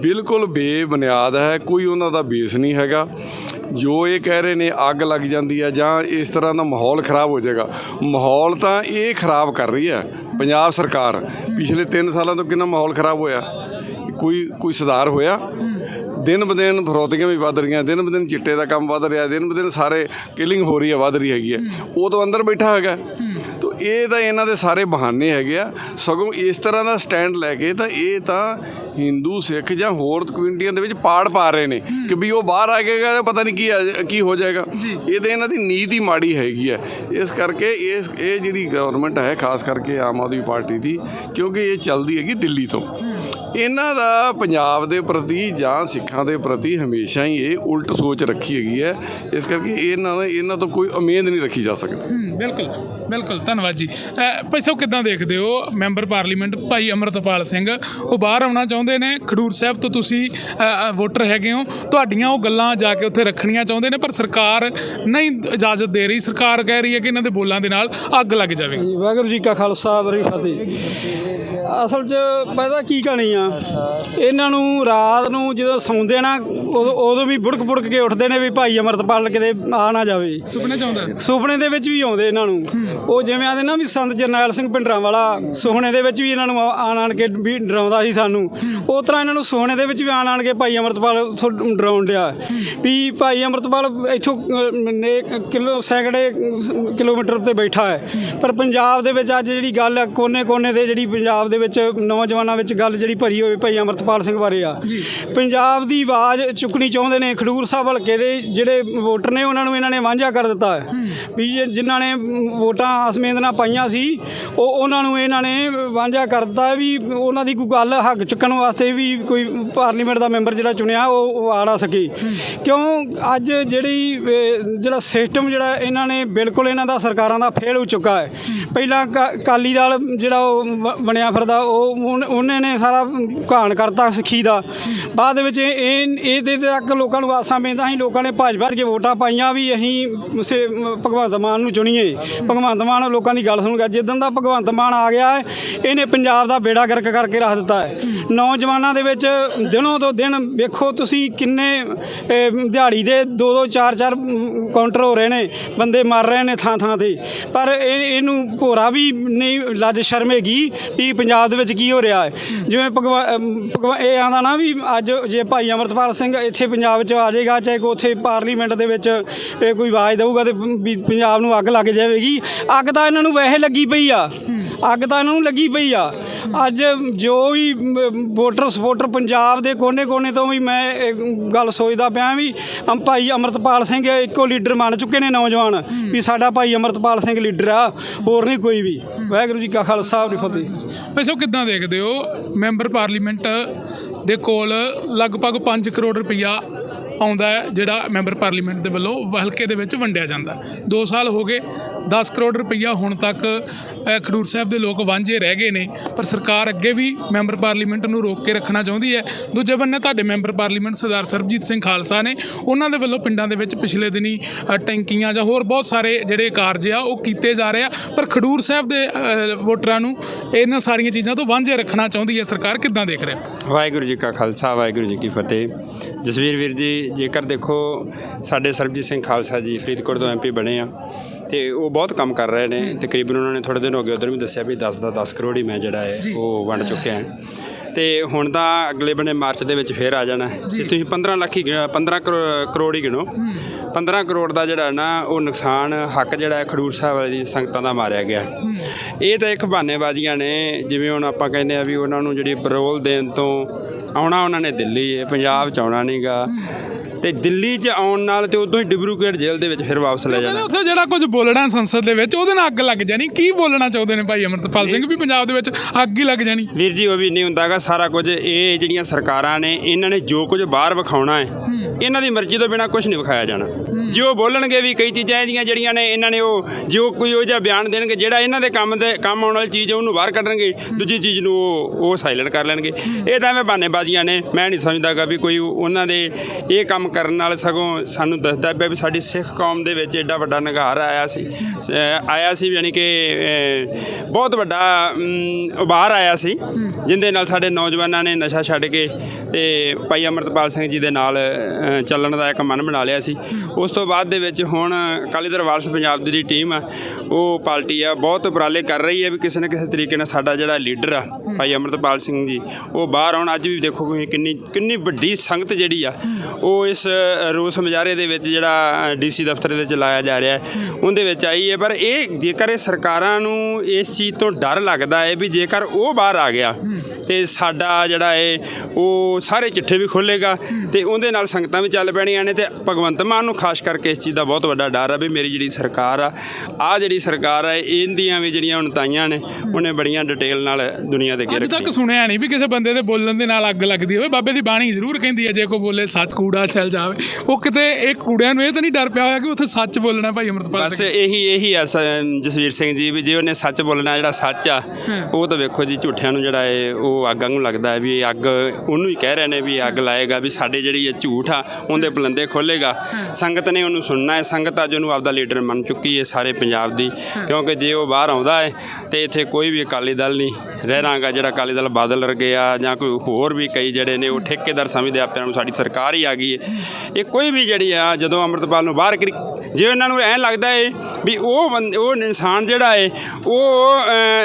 ਬਿਲਕੁਲ ਬੇਬੁਨਿਆਦ ਹੈ, ਕੋਈ ਉਹਨਾਂ ਦਾ ਬੇਸ ਨਹੀਂ ਹੈਗਾ। ਜੋ ਇਹ ਕਹਿ ਰਹੇ ਨੇ ਅੱਗ ਲੱਗ ਜਾਂਦੀ ਹੈ ਜਾਂ ਇਸ ਤਰ੍ਹਾਂ ਦਾ ਮਾਹੌਲ ਖਰਾਬ ਹੋ ਜਾਏਗਾ, ਮਾਹੌਲ ਤਾਂ ਇਹ ਖਰਾਬ ਕਰ ਰਹੀ ਹੈ, ਪੰਜਾਬ ਸਰਕਾਰ ਪਿਛਲੇ 3 ਸਾਲਾਂ ਤੋਂ ਕਿੰਨਾ ਮਾਹੌਲ ਖਰਾਬ ਹੋਇਆ? ਕੋਈ ਕੋਈ ਸੁਧਾਰ ਹੋਇਆ? ਦਿਨ ਬ ਦਿਨ ਫਰੋਤੀਆਂ ਵੀ ਵੱਧ ਰਹੀਆਂ, ਦਿਨ ਬ ਦਿਨ ਚਿੱਟੇ ਦਾ ਕੰਮ ਵੱਧ ਰਿਹਾ, ਦਿਨ ਬ ਦਿਨ ਸਾਰੇ ਕਿਲਿੰਗ ਹੋ ਰਹੀ ਹੈ, ਵੱਧ ਰਹੀ ਹੈਗੀ ਹੈ। ਉਹ ਤਾਂ ਅੰਦਰ ਬੈਠਾ ਹੈਗਾ। ਤੋ ਇਹ ਤਾਂ ਇਹਨਾਂ ਦੇ ਸਾਰੇ ਬਹਾਨੇ ਹੈਗੇ ਆ। ਸਗੋਂ ਇਸ ਤਰ੍ਹਾਂ ਦਾ ਸਟੈਂਡ ਲੈ ਕੇ ਤਾਂ ਇਹ ਤਾਂ ਹਿੰਦੂ ਸਿੱਖ ਜਾਂ ਹੋਰ ਕਮਿਊਨਿਟੀਆਂ ਦੇ ਵਿੱਚ ਪਾੜ ਪਾ ਰਹੇ ਨੇ ਕਿ ਵੀ ਉਹ ਬਾਹਰ ਆ ਜਾਏਗਾ ਤਾਂ ਪਤਾ ਨਹੀਂ ਕੀ ਕੀ ਹੋ ਜਾਏਗਾ। ਇਹ ਤਾਂ ਇਹਨਾਂ ਦੀ ਨੀਤ ਹੀ ਮਾੜੀ ਹੈਗੀ ਹੈ। ਇਸ ਕਰਕੇ ਇਸ ਇਹ ਜਿਹੜੀ ਗਵਰਨਮੈਂਟ ਹੈ ਖਾਸ ਕਰਕੇ ਆਮ ਆਦਮੀ ਪਾਰਟੀ ਦੀ ਕਿਉਂਕਿ ਇਹ ਚੱਲਦੀ ਹੈਗੀ ਦਿੱਲੀ ਤੋਂ। ਇਹਨਾਂ ਦਾ ਪੰਜਾਬ ਦੇ ਪ੍ਰਤੀ ਜਾਂ ਸਿੱਖਾਂ ਦੇ ਪ੍ਰਤੀ ਹਮੇਸ਼ਾ ਹੀ ਇਹ ਉਲਟ ਸੋਚ ਰੱਖੀ ਹੈਗੀ ਹੈ। ਇਸ ਕਰਕੇ ਇਹਨਾਂ ਇਹਨਾਂ ਤੋਂ ਕੋਈ ਉਮੀਦ ਨਹੀਂ ਰੱਖੀ ਜਾ ਸਕਦੀ। ਬਿਲਕੁਲ ਬਿਲਕੁਲ ਧੰਨਵਾਦ ਜੀ। ਭਾਈ ਸਾਹਿਬ ਕਿੱਦਾਂ ਦੇਖਦੇ ਹੋ ਮੈਂਬਰ ਪਾਰਲੀਮੈਂਟ? ਭਾਈ ਅਮਰਤਪਾਲ ਸਿੰਘ ਉਹ ਬਾਹਰ ਆਉਣਾ ਚਾਹੁੰਦੇ ਨੇ? ਖਡੂਰ ਸਾਹਿਬ ਤੋਂ ਤੁਸੀਂ ਵੋਟਰ ਹੈਗੇ ਹੋ। ਤੁਹਾਡੀਆਂ ਉਹ ਗੱਲਾਂ ਜਾ ਕੇ ਉੱਥੇ ਰੱਖਣੀਆਂ ਚਾਹੁੰਦੇ ਨੇ ਪਰ ਸਰਕਾਰ ਨਹੀਂ ਇਜਾਜ਼ਤ ਦੇ ਰਹੀ। ਸਰਕਾਰ ਕਹਿ ਰਹੀ ਹੈ ਕਿ ਇਹਨਾਂ ਦੇ ਬੋਲਾਂ ਦੇ ਨਾਲ ਅੱਗ ਲੱਗ ਜਾਵੇਗੀ। ਵਾਹਿਗੁਰੂ ਜੀ ਕਾ ਖਾਲਸਾ ਵਾਹਿਗੁਰੂ ਫਤਿਹ। ਅਸਲ 'ਚ ਪਤਾ ਕੀ ਕਹਾਣੀ ਆ ਇਹਨਾਂ ਨੂੰ ਰਾਤ ਨੂੰ ਜਦੋਂ ਸੌਂਦੇ ਨਾ ਉਦੋਂ ਵੀ ਬੁੜਕ ਬੁੜਕ ਕੇ ਉੱਠਦੇ ਨੇ ਵੀ ਭਾਈ ਅਮਰਤਪਾਲ ਕਿਤੇ ਆ ਨਾ ਜਾਵੇ। ਸੁਪਨੇ ਚਾਹੁੰਦਾ ਸੁਪਨੇ ਦੇ ਵਿੱਚ ਵੀ ਆਉਂਦੇ ਇਹਨਾਂ ਨੂੰ। ਉਹ ਜਿਵੇਂ ਆਦੇ ਨਾ ਵੀ ਸੰਤ ਜਰਨੈਲ ਸਿੰਘ ਪਿੰਡਰਾਂ ਵਾਲਾ ਸੁਪਨੇ ਦੇ ਵਿੱਚ ਵੀ ਇਹਨਾਂ ਨੂੰ ਆਣ ਆਣ ਕੇ ਵੀ ਡਰਾਉਂਦਾ ਸੀ ਸਾਨੂੰ। ਉਸ ਤਰ੍ਹਾਂ ਇਹਨਾਂ ਨੂੰ ਸੁਪਨੇ ਦੇ ਵਿੱਚ ਵੀ ਆਣ ਆਣ ਕੇ ਭਾਈ ਅਮਰਤਪਾਲ ਉੱਥੋਂ ਡਰਾਉਣ ਡਿਆ। ਵੀ ਭਾਈ ਅਮਰਤਪਾਲ ਇੱਥੋਂ ਕਿਲੋ ਸੈਂਕੜੇ ਕਿਲੋਮੀਟਰ ਤੇ ਬੈਠਾ ਹੈ। ਪਰ ਪੰਜਾਬ ਦੇ ਵਿੱਚ ਅੱਜ ਜਿਹੜੀ ਗੱਲ ਹੈ ਕੋਨੇ ਕੋਨੇ ਤੇ ਜਿਹੜੀ ਪੰਜਾਬ ਦੇ ਵਿੱਚ ਨੌਜਵਾਨਾਂ ਵਿੱਚ ਗੱਲ ਜਿਹੜੀ ਭਰੀ ਹੋਵੇ ਭਾਈ ਅਮਰਤਪਾਲ ਸਿੰਘ ਬਾਰੇ ਆ। ਪੰਜਾਬ ਦੀ ਆਵਾਜ਼ ਚੁੱਕਣੀ ਚਾਹੁੰਦੇ ਨੇ ਖਡੂਰ ਸਾਹਿਬ ਹਲਕੇ ਦੇ ਜਿਹੜੇ ਵੋਟਰ ਨੇ ਉਹਨਾਂ ਨੂੰ ਇਹਨਾਂ ਨੇ ਵਾਂਝਾ ਕਰ ਦਿੱਤਾ ਹੈ। ਵੀ ਜਿਨ੍ਹਾਂ ਨੇ ਵੋਟਾਂ ਅਸਮੇਂਦ ਨਾਲ ਪਾਈਆਂ ਸੀ ਉਹ ਉਹਨਾਂ ਨੂੰ ਇਹਨਾਂ ਨੇ ਵਾਂਝਾ ਕਰ ਦਿੱਤਾ ਵੀ ਉਹਨਾਂ ਦੀ ਕੋਈ ਗੱਲ ਹੱਕ ਚੁੱਕਣ ਵਾਸਤੇ ਵੀ ਕੋਈ ਪਾਰਲੀਮੈਂਟ ਦਾ ਮੈਂਬਰ ਜਿਹੜਾ ਚੁਣਿਆ, ਉਹ ਉਹ ਆ ਨਾ ਸਕੇ। ਕਿਉਂ ਅੱਜ ਜਿਹੜੀ ਜਿਹੜਾ ਸਿਸਟਮ ਜਿਹੜਾ ਇਹਨਾਂ ਨੇ ਬਿਲਕੁਲ ਇਹਨਾਂ ਦਾ ਸਰਕਾਰਾਂ ਦਾ ਫੇਲ ਹੋ ਚੁੱਕਾ ਹੈ। ਪਹਿਲਾਂ ਕਾ- ਅਕਾਲੀ ਦਲ ਜਿਹੜਾ ਉਹ ਬਣਿਆ ਫਿਰਦਾ, ਉਹ ਉਹਨੇ ਨੇ ਸਾਰਾ ਘਾਣ ਕਰਤਾ ਸਿੱਖੀ ਦਾ। ਬਾਅਦ ਦੇ ਵਿੱਚ ਇਹ ਇਹਦੇ ਤੱਕ ਲੋਕਾਂ ਨੂੰ ਆਸਾਂ ਪੈਂਦਾ ਸੀ, ਲੋਕਾਂ ਨੇ ਭਾਜਪਾ ਭੱਜ ਵੋਟਾਂ ਪਾਈਆਂ ਵੀ ਅਸੀਂ ਸੇ ਭਗਵੰਤ ਮਾਨ ਨੂੰ ਚੁਣੀਏ। ਭਗਵੰਤ ਮਾਨ ਲੋਕਾਂ ਦੀ ਗੱਲ ਸੁਣੂਗਾ ਜਿੱਦਣ ਦਾ ਭਗਵੰਤ ਮਾਨ ਆ ਗਿਆ ਇਹਨੇ ਪੰਜਾਬ ਦਾ ਬੇੜਾ ਗਰਕ ਕਰਕੇ ਰੱਖ ਦਿੱਤਾ ਹੈ। ਨੌਜਵਾਨਾਂ ਦੇ ਵਿੱਚ ਦਿਨੋਂ ਤੋਂ ਦਿਨ ਵੇਖੋ ਤੁਸੀਂ ਕਿੰਨੇ ਦਿਹਾੜੀ ਦੇ ਦੋ ਦੋ ਚਾਰ ਚਾਰ ਕਾਊਂਟਰ ਹੋ ਰਹੇ ਨੇ ਬੰਦੇ ਮਰ ਰਹੇ ਨੇ ਥਾਂ ਥਾਂ ਤੇ। ਪਰ ਇਹ ਇਹਨੂੰ ਭੋਰਾ ਵੀ ਨਹੀਂ ਲੱਜ ਸ਼ਰਮੇਗੀ ਵੀ ਪੰਜਾਬ ਦੇ ਵਿੱਚ ਕੀ ਹੋ ਰਿਹਾ ਹੈ। ਜਿਵੇਂ ਭਗਵਾ ਅਮ, ਇਹ ਆਂਦਾ ਨਾ ਵੀ ਅੱਜ ਜੇ ਭਾਈ ਅਮਰਤਪਾਲ ਸਿੰਘ ਇੱਥੇ ਪੰਜਾਬ 'ਚ ਆ ਜਾਏਗਾ ਚਾਹੇ ਕੋ ਉੱਥੇ ਪਾਰਲੀਮੈਂਟ ਦੇ ਵਿੱਚ ਇਹ ਕੋਈ ਆਵਾਜ਼ ਦੇਊਗਾ ਤੇ ਵੀ ਪੰਜਾਬ ਨੂੰ ਅੱਗ ਲੱਗ ਜਾਵੇਗੀ। ਅੱਗ ਤਾਂ ਇਹਨਾਂ ਨੂੰ ਵੈਸੇ ਲੱਗੀ ਪਈ ਆ। ਅੱਗ ਤਾਂ ਇਹਨਾਂ ਨੂੰ ਲੱਗੀ ਪਈ ਆ। ਅੱਜ ਜੋ ਵੀ ਵੋਟਰ ਸਪੋਰਟਰ ਪੰਜਾਬ ਦੇ ਕੋਨੇ-ਕੋਨੇ ਤੋਂ ਵੀ ਮੈਂ ਇਹ ਗੱਲ ਸੋਚਦਾ ਪਿਆ ਵੀ ਅਮ ਭਾਈ ਅਮਰਤਪਾਲ ਸਿੰਘ ਇੱਕੋ ਲੀਡਰ ਮੰਨ ਚੁੱਕੇ ਨੇ ਨੌਜਵਾਨ ਵੀ ਸਾਡਾ ਭਾਈ ਅਮਰਤਪਾਲ ਸਿੰਘ ਲੀਡਰ ਆ ਹੋਰ ਨਹੀਂ ਕੋਈ ਵੀ। ਵਾਹਿਗੁਰੂ ਜੀ ਕਾ ਖਾਲਸਾ ਵਾਹਿਗੁਰੂ ਜੀ ਕੀ ਫਤਿਹ। ਭਾਈ ਸਾਹਿਬ ਕਿੱਦਾਂ ਦੇਖਦੇ ਹੋ? ਮੈਂਬਰ ਪਾਰਲੀਮੈਂਟ ਦੇ ਕੋਲ ਲਗਭਗ 5 ਕਰੋੜ ਰੁਪਈਆ ਆਉਂਦਾ ਹੈ, ਜਿਹੜਾ ਮੈਂਬਰ ਪਾਰਲੀਮੈਂਟ ਦੇ ਵੱਲੋਂ ਹਲਕੇ ਦੇ ਵਿੱਚ ਵੰਡਿਆ ਜਾਂਦਾ 2 ਸਾਲ ਹੋ ਗਏ 10 ਕਰੋੜ ਰੁਪਈਆ ਹੁਣ ਤੱਕ ਖਡੂਰ ਸਾਹਿਬ ਦੇ ਲੋਕ ਵਾਂਝੇ ਰਹਿ ਗਏ ਨੇ, ਪਰ ਸਰਕਾਰ ਅੱਗੇ ਵੀ ਮੈਂਬਰ ਪਾਰਲੀਮੈਂਟ ਨੂੰ ਰੋਕ ਕੇ ਰੱਖਣਾ ਚਾਹੁੰਦੀ ਹੈ। ਦੂਜੇ ਬੰਨੇ ਤੁਹਾਡੇ ਮੈਂਬਰ ਪਾਰਲੀਮੈਂਟ ਸਰਦਾਰ ਸਰਬਜੀਤ ਸਿੰਘ ਖਾਲਸਾ ਨੇ ਉਹਨਾਂ ਦੇ ਵੱਲੋਂ ਪਿੰਡਾਂ ਦੇ ਵਿੱਚ ਪਿਛਲੇ ਦਿਨੀ ਟੈਂਕੀਆਂ ਜਾਂ ਹੋਰ ਬਹੁਤ ਸਾਰੇ ਜਿਹੜੇ ਕਾਰਜ ਆ, ਉਹ ਕੀਤੇ ਜਾ ਰਹੇ ਆ, ਪਰ ਖਡੂਰ ਸਾਹਿਬ ਦੇ ਵੋਟਰਾਂ ਨੂੰ ਇਹਨਾਂ ਸਾਰੀਆਂ ਚੀਜ਼ਾਂ ਤੋਂ ਵਾਂਝੇ ਰੱਖਣਾ ਚਾਹੁੰਦੀ ਹੈ। ਸਰਕਾਰ ਕਿੱਦਾਂ ਦੇਖ ਰਹੇ? ਵਾਹਿਗੁਰੂ ਜੀ ਕਾ ਖਾਲਸਾ, ਵਾਹਿਗੁਰੂ ਜੀ ਕੀ ਫਤਿਹ। ਜਸਵੀਰ ਵੀਰ ਜੀ ਜੇਕਰ ਦੇਖੋ ਸਾਡੇ ਸਰਬਜੀਤ ਸਿੰਘ ਖਾਲਸਾ ਜੀ ਫਰੀਦਕੋਟ ਤੋਂ ਐਮਪੀ ਬਣੇ ਆ ਤੇ ਉਹ ਬਹੁਤ ਕੰਮ ਕਰ ਰਹੇ ਨੇ। ਤਕਰੀਬਨ ਉਹਨਾਂ ਨੇ ਥੋੜੇ ਦਿਨ ਹੋ ਗਏ ਉਧਰ ਵੀ ਦੱਸਿਆ ਵੀ 10 ਦਾ 10 ਕਰੋੜ ਹੀ ਮੈਂ ਜਿਹੜਾ ਹੈ ਉਹ ਵੰਡ ਚੁੱਕਿਆ ਹਾਂ। ਤੇ ਹੁਣ ਤਾਂ ਅਗਲੇ ਬੰਨੇ ਮਾਰਚ ਦੇ ਵਿੱਚ ਫੇਰ ਆ ਜਾਣਾ। ਜੇ। ਤੁਸੀਂ 15 ਲੱਖ ਹੀ ਗਿਣੋ- 15 ਕਰੋ- ਕਰੋੜ ਹੀ ਗਿਣੋ। 15 ਕਰੋੜ ਦਾ ਜਿਹੜਾ ਨਾ ਉਹ ਨੁਕਸਾਨ ਹੱਕ ਜਿਹੜਾ ਹੈ ਖਡੂਰ ਸਾਹਿਬ ਵਾਲੀ ਸੰਗਤਾਂ ਦਾ ਮਾਰਿਆ ਗਿਆ। ਇਹ ਤਾਂ ਇੱਕ ਬਹਾਨੇਬਾਜ਼ੀਆਂ ਨੇ ਜਿਵੇਂ ਹੁਣ ਆਪਾਂ ਕਹਿੰਦੇ ਆ ਵੀ ਉਹਨਾਂ ਨੂੰ ਜਿਹੜੀ ਬਰੋਲ ਦੇਣ ਤੋਂ ਆਉਣਾ ਉਹਨਾਂ ਨੇ ਦਿੱਲੀ ਹੈ ਪੰਜਾਬ ਚ ਆਉਣਾ ਨਹੀਂਗਾ ਤੇ ਦਿੱਲੀ ਚ ਆਉਣ ਨਾਲ ਤੇ ਉਦੋਂ ਹੀ ਡਿਬਰੂਗੜ੍ਹ ਜੇਲ੍ਹ ਦੇ ਵਿੱਚ ਫਿਰ ਵਾਪਸ ਲੈ ਜਾਣਾ। ਉੱਥੇ ਜਿਹੜਾ ਕੁਝ ਬੋਲਣਾ ਸੰਸਦ ਦੇ ਵਿੱਚ ਉਹਦੇ ਨਾਲ ਅੱਗ ਲੱਗ ਜਾਣੀ। ਕੀ ਬੋਲਣਾ ਚਾਹੁੰਦੇ ਨੇ ਭਾਈ ਅਮਰਤਪਾਲ ਸਿੰਘ ਵੀ ਪੰਜਾਬ ਦੇ ਵਿੱਚ ਅੱਗ ਹੀ ਲੱਗ ਜਾਣੀ? ਵੀਰ ਜੀ ਉਹ ਵੀ ਨਹੀਂ ਹੁੰਦਾਗਾ। ਸਾਰਾ ਕੁਝ ਇਹ ਜਿਹੜੀਆਂ ਸਰਕਾਰਾਂ ਨੇ ਇਹਨਾਂ ਨੇ ਜੋ ਕੁਝ ਬਾਹਰ ਵਿਖਾਉਣਾ ਹੈ ਇਹਨਾਂ ਦੀ ਮਰਜ਼ੀ ਤੋਂ ਬਿਨਾ ਕੁਝ ਨਹੀਂ ਵਿਖਾਇਆ ਜਾਣਾ। ਜੇ ਉਹ ਬੋਲਣਗੇ ਵੀ ਕਈ ਚੀਜ਼ਾਂ ਇਹਦੀਆਂ ਜਿਹੜੀਆਂ ਨੇ, ਇਹਨਾਂ ਨੇ ਉਹ ਜੇ ਉਹ ਕੋਈ ਉਹ ਜਿਹਾ ਬਿਆਨ ਦੇਣਗੇ, ਜਿਹੜਾ ਇਹਨਾਂ ਦੇ ਕੰਮ ਦੇ, ਕੰਮ ਆਉਣ ਵਾਲੀ ਚੀਜ਼ ਉਹਨੂੰ ਬਾਹਰ ਕੱਢਣਗੇ, ਦੂਜੀ ਚੀਜ਼ ਨੂੰ ਉਹ ਉਹ ਸਾਇਲੈਂਟ ਕਰ ਲੈਣਗੇ। ਇਹ ਤਾਂ ਐਵੇਂ ਬਾਨੇਬਾਜ਼ੀਆਂ ਨੇ। ਮੈਂ ਨਹੀਂ ਸਮਝਦਾਗਾ ਵੀ ਕੋਈ ਉਹਨਾਂ ਦੇ ਇਹ ਕੰਮ ਕਰਨ ਨਾਲ ਸਗੋਂ ਸਾਨੂੰ ਦੱਸਦਾ ਪਿਆ ਵੀ ਸਾਡੀ ਸਿੱਖ ਕੌਮ ਦੇ ਵਿੱਚ ਐਡਾ ਵੱਡਾ ਨਿਗਾਰ ਆਇਆ ਸੀ। ਆਇਆ ਸੀ ਯਾਨੀ ਕਿ ਬਹੁਤ ਵੱਡਾ ਉਭਾਰ ਆਇਆ ਸੀ, ਜਿੰਦੇ ਨਾਲ ਸਾਡੇ ਨੌਜਵਾਨਾਂ ਨੇ ਨਸ਼ਾ ਛੱਡ ਕੇ ਤੇ ਭਾਈ ਅਮਰਤਪਾਲ ਸਿੰਘ ਜੀ ਦੇ ਨਾਲ ਚੱਲਣ ਦਾ ਇੱਕ ਮਨ ਬਣਾ ਲਿਆ ਸੀ। ਉਸ ਤੋਂ ਬਾਅਦ ਦੇ ਵਿੱਚ ਹੁਣ ਅਕਾਲੀ ਦਲ ਵਾਰਸ ਪੰਜਾਬ ਦੀ ਜਿਹੜੀ ਟੀਮ ਆ, ਉਹ ਪਾਰਟੀ ਆ, ਬਹੁਤ ਉਪਰਾਲੇ ਕਰ ਰਹੀ ਹੈ ਵੀ ਕਿਸੇ ਨਾ ਕਿਸੇ ਤਰੀਕੇ ਨਾਲ ਸਾਡਾ ਜਿਹੜਾ ਲੀਡਰ ਆ, ਭਾਈ ਅਮਰਤਪਾਲ ਸਿੰਘ ਜੀ, ਉਹ ਬਾਹਰ ਆਉਣ। ਅੱਜ ਵੀ ਦੇਖੋ ਤੁਸੀਂ ਕਿੰਨੀ ਕਿੰਨੀ ਵੱਡੀ ਸੰਗਤ ਜਿਹੜੀ ਆ, ਉਹ ਇਸ ਰੋਸ ਮੁਜ਼ਾਹਰੇ ਦੇ ਵਿੱਚ ਜਿਹੜਾ ਡੀਸੀ ਦਫ਼ਤਰ ਦੇ ਵਿੱਚ ਲਾਇਆ ਜਾ ਰਿਹਾ ਹੈ। ਉਹਦੇ ਵਿੱਚ ਆਈ ਹੈ, ਪਰ ਇਹ ਜੇਕਰ ਇਹ ਸਰਕਾਰਾਂ ਨੂੰ ਇਸ ਚੀਜ਼ ਤੋਂ ਡਰ ਲੱਗਦਾ ਹੈ ਵੀ ਜੇਕਰ ਉਹ ਬਾਹਰ ਆ ਗਿਆ, ਤੇ ਸਾਡਾ ਜਿਹੜਾ ਹੈ ਉਹ ਸਾਰੇ ਚਿੱਠੇ ਵੀ ਖੋਲੇਗਾ ਤੇ ਉਹਦੇ ਨਾਲ ਸੰਗਤਾਂ ਵੀ ਚੱਲ ਪੈਣੀਆਂ ਨੇ ਤੇ ਭਗਵੰਤ ਮਾਨ ਨੂੰ ਖਾਸ ਕਰਕੇ ਇਸ ਚੀਜ਼ ਦਾ ਬਹੁਤ ਵੱਡਾ ਡਰ ਆ ਵੀ ਮੇਰੀ ਜਿਹੜੀ ਸਰਕਾਰ ਆ ਆ ਜਿਹੜੀ ਸਰਕਾਰ ਆ ਇਹਦੀਆਂ ਵੀ ਜਿਹੜੀਆਂ ਉਣਤਾਈਆਂ ਨੇ ਉਹਨੇ ਬੜੀਆਂ ਡਿਟੇਲ ਨਾਲ ਦੁਨੀਆ ਦੇ ਅੱਗੇ ਅੱਜ ਤੱਕ ਸੁਣਿਆ ਨਹੀਂ ਵੀ ਕਿਸੇ ਬੰਦੇ ਦੇ ਬੋਲਣ ਦੇ ਨਾਲ ਅੱਗ ਲੱਗਦੀ ਹੋਵੇ। ਬਾਬੇ ਦੀ ਬਾਣੀ ਜ਼ਰੂਰ ਕਹਿੰਦੀ ਹੈ ਜੇ ਕੋਈ ਬੋਲੇ ਸੱਚ ਕੂੜਾ ਚੱਲ ਜਾਵੇ। ਉਹ ਕਿਤੇ ਇਹ ਕੂੜਿਆਂ ਨੂੰ ਇਹ ਤਾਂ ਨਹੀਂ ਡਰ ਪਿਆ ਹੋਇਆ ਕਿ ਉੱਥੇ ਸੱਚ ਬੋਲਣਾ ਭਾਈ ਅਮਰਤਪਾਲ ਬਸ ਇਹੀ ਇਹੀ ਆ ਜਸਵੀਰ ਸਿੰਘ ਜੀ ਵੀ ਜੇ ਉਹਨੇ ਸੱਚ ਬੋਲਣਾ ਜਿਹੜਾ ਸੱਚ ਆ ਉਹ ਤਾਂ ਵੇਖੋ ਜੀ ਝੂਠਿਆਂ ਨੂੰ ਜਿਹੜਾ ਹੈ ਉਹ ਅੱਗ ਨੂੰ ਲੱਗਦਾ ਹੈ ਵੀ ਇਹ ਅੱਗ ਉਹਨੂੰ ਹੀ ਕਹਿ ਰਹੇ ਨੇ ਵੀ ਅੱਗ ਲਾਏਗਾ ਵੀ ਸਾਡੇ ਜਿਹੜੀ ਇਹ ਝੂਠ ਆ ਉਹਦੇ ਬਲੰਦੇ ਖੋਲੇਗਾ। ਸੰਗਤ ਨੇ ਉਹਨੂੰ ਸੁਣਨਾ ਹੈ। ਸੰਗਤ ਅੱਜ ਉਹਨੂੰ ਆਪਦਾ ਲੀਡਰ ਮੰਨ ਚੁੱਕੀ ਹੈ ਸਾਰੇ ਪੰਜਾਬ ਦੀ। ਕਿਉਂਕਿ ਜੇ ਉਹ ਬਾਹਰ ਆਉਂਦਾ ਹੈ, ਤੇ ਇੱਥੇ ਕੋਈ ਵੀ ਅਕਾਲੀ ਦਲ ਨਹੀਂ ਰਹਿਣਾਗਾ। ਜਿਹੜਾ ਅਕਾਲੀ ਦਲ ਬਾਦਲ ਵਰਗੇ ਆ ਜਾਂ ਕੋਈ ਹੋਰ ਵੀ ਕਈ ਜਿਹੜੇ ਨੇ, ਉਹ ਠੇਕੇਦਾਰ ਸਮਝਦੇ ਆਪਿਆਂ ਨੂੰ ਸਾਡੀ ਸਰਕਾਰ ਹੀ ਆ ਗਈ ਹੈ। ਇਹ ਕੋਈ ਵੀ ਜਿਹੜੀ ਆ, ਜਦੋਂ ਅੰਮ੍ਰਿਤਪਾਲ ਨੂੰ ਬਾਹਰ ਕਰੀ, ਜੇ ਉਹਨਾਂ ਨੂੰ ਐਂ ਲੱਗਦਾ ਏ ਵੀ ਉਹ ਬੰਦ- ਉਹ ਇਨਸਾਨ ਜਿਹੜਾ ਹੈ ਉਹ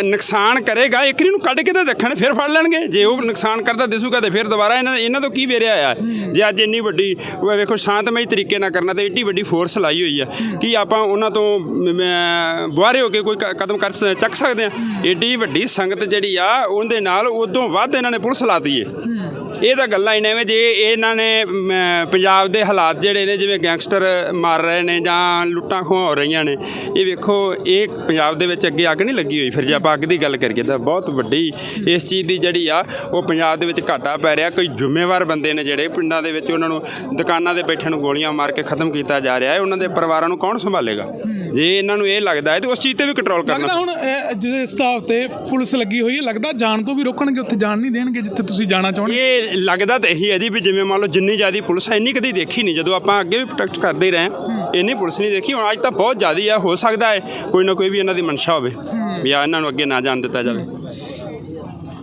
ਨੁਕਸਾਨ ਕਰੇਗਾ ਇੱਕ ਨੂੰ ਕੱਢ ਕੇ ਤਾਂ ਦੇਖਣ, ਫਿਰ ਫੜ ਲੈਣਗੇ। ਜੇ ਉਹ ਨੁਕਸਾਨ ਕਰਦਾ ਦਿਸੂਗਾ ਤੇ ਫਿਰ ਦੁਬਾਰਾ ਇਹਨਾਂ ਇਹਨਾਂ ਤੋਂ ਕੀ ਵੇਰਿਆ ਆ? ਜੇ ਅੱਜ ਇੰਨੀ ਵੱਡੀ ਉਹ ਵੇਖੋ, ਸ਼ਾਂਤਮਈ ਤਰੀਕੇ ਨਾਲ ਕਰਨਾ ਤੇ ਏਡੀ ਵੱਡੀ ਫੋਰਸ ਲਾਈ ਹੋਈ ਆ। ਕਿ ਆਪਾਂ ਉਹਨਾਂ ਤੋਂ ਬੁਆਰੇ ਹੋ ਕੇ ਕੋਈ ਕ- ਕਦਮ ਕਰ ਚੱਕ ਸਕਦੇ ਆ? ਏਡੀ ਵੱਡੀ ਸੰਗਤ ਜਿਹੜੀ ਆ, ਉਹਦੇ ਨਾਲ ਉਦੋਂ ਵੱਧ ਇਹਨਾਂ ਨੇ ਪੁਲਿਸ ਲਾਤੀ ਏ। ਇਹ ਤਾਂ ਗੱਲਾਂ ਹੀ ਨੇ ਐਵੇਂ ਜੇ ਇਹਨਾਂ ਨੇ ਪੰਜਾਬ ਦੇ ਹਾਲਾਤ ਜਿਹੜੇ ਨੇ, ਜਿਵੇਂ ਗੈਂਗਸਟਰ ਮਾਰ ਰਹੇ ਨੇ ਜਾਂ ਲੁੱਟਾਂ ਖੋਹਾਂ ਰਹੀਆਂ ਨੇ, ਇਹ ਵੇਖੋ, ਇਹ ਪੰਜਾਬ ਦੇ ਵਿੱਚ ਅੱਗੇ ਅੱਗ ਨਹੀਂ ਲੱਗੀ ਹੋਈ। ਫਿਰ ਜੇ ਆਪਾਂ ਅੱਗ ਦੀ ਗੱਲ ਕਰੀਏ ਤਾਂ ਬਹੁਤ ਵੱਡੀ ਇਸ ਚੀਜ਼ ਦੀ ਜਿਹੜੀ ਆ, ਉਹ ਪੰਜਾਬ ਦੇ ਵਿੱਚ ਘਾਟਾ ਪੈ ਰਿਹਾ। ਕੋਈ ਜ਼ਿੰਮੇਵਾਰ ਬੰਦੇ ਨੇ ਜਿਹੜੇ ਪਿੰਡਾਂ ਦੇ ਵਿੱਚ ਉਹਨਾਂ ਨੂੰ ਦੁਕਾਨਾਂ ਦੇ ਬੈਠਿਆਂ ਨੂੰ ਗੋਲੀਆਂ ਮਾਰ ਕੇ ਖਤਮ ਕੀਤਾ ਜਾ ਰਿਹਾ ਹੈ, ਉਹਨਾਂ ਦੇ ਪਰਿਵਾਰਾਂ ਨੂੰ ਕੌਣ ਸੰਭਾਲੇਗਾ? ਜੇ ਇਹਨਾਂ ਨੂੰ ਇਹ ਲੱਗਦਾ ਹੈ ਤੇ ਉਸ ਚੀਜ਼ ਤੇ ਵੀ ਕੰਟਰੋਲ ਕਰਨਾ ਲੱਗਦਾ ਹੁਣ ਇਹ ਜਿਸ ਸਟਾਫ ਤੇ ਪੁਲਿਸ ਲੱਗੀ ਹੋਈ ਹੈ ਲੱਗਦਾ ਜਾਣ ਤੋਂ ਵੀ ਰੋਕਣਗੇ ਉੱਥੇ ਜਾਣ ਨਹੀਂ ਦੇਣਗੇ ਜਿੱਥੇ ਤੁਸੀਂ ਜਾਣਾ ਚਾਹੁੰਦੇ ਇਹ ਲੱਗਦਾ ਤਾਂ ਇਹੀ ਹੈ ਜੀ ਵੀ ਜਿਵੇਂ ਮੰਨ ਲਓ ਜਿੰਨੀ ਜ਼ਿਆਦੀ ਪੁਲਿਸ ਹੈ ਇੰਨੀ ਕਦੀ ਦੇਖੀ ਨਹੀਂ। ਜਦੋਂ ਆਪਾਂ ਅੱਗੇ ਵੀ ਪ੍ਰੋਟੈਕਟ ਕਰਦੇ ਹੀ ਰਹੇ ਹਾਂ। ਇੰਨੀ ਪੁਲਿਸ ਨਹੀਂ ਦੇਖੀ। ਹੁਣ ਅੱਜ ਤਾਂ ਬਹੁਤ ਜ਼ਿਆਦੀ ਆ ਹੋ ਸਕਦਾ ਹੈ ਕੋਈ ਨਾ ਕੋਈ ਵੀ ਇਹਨਾਂ ਦੀ ਮਨਸ਼ਾ ਹੋਵੇ ਵੀ ਆ ਇਹਨਾਂ ਨੂੰ ਅੱਗੇ ਨਾ ਜਾਣ ਦਿੱਤਾ ਜਾਵੇ।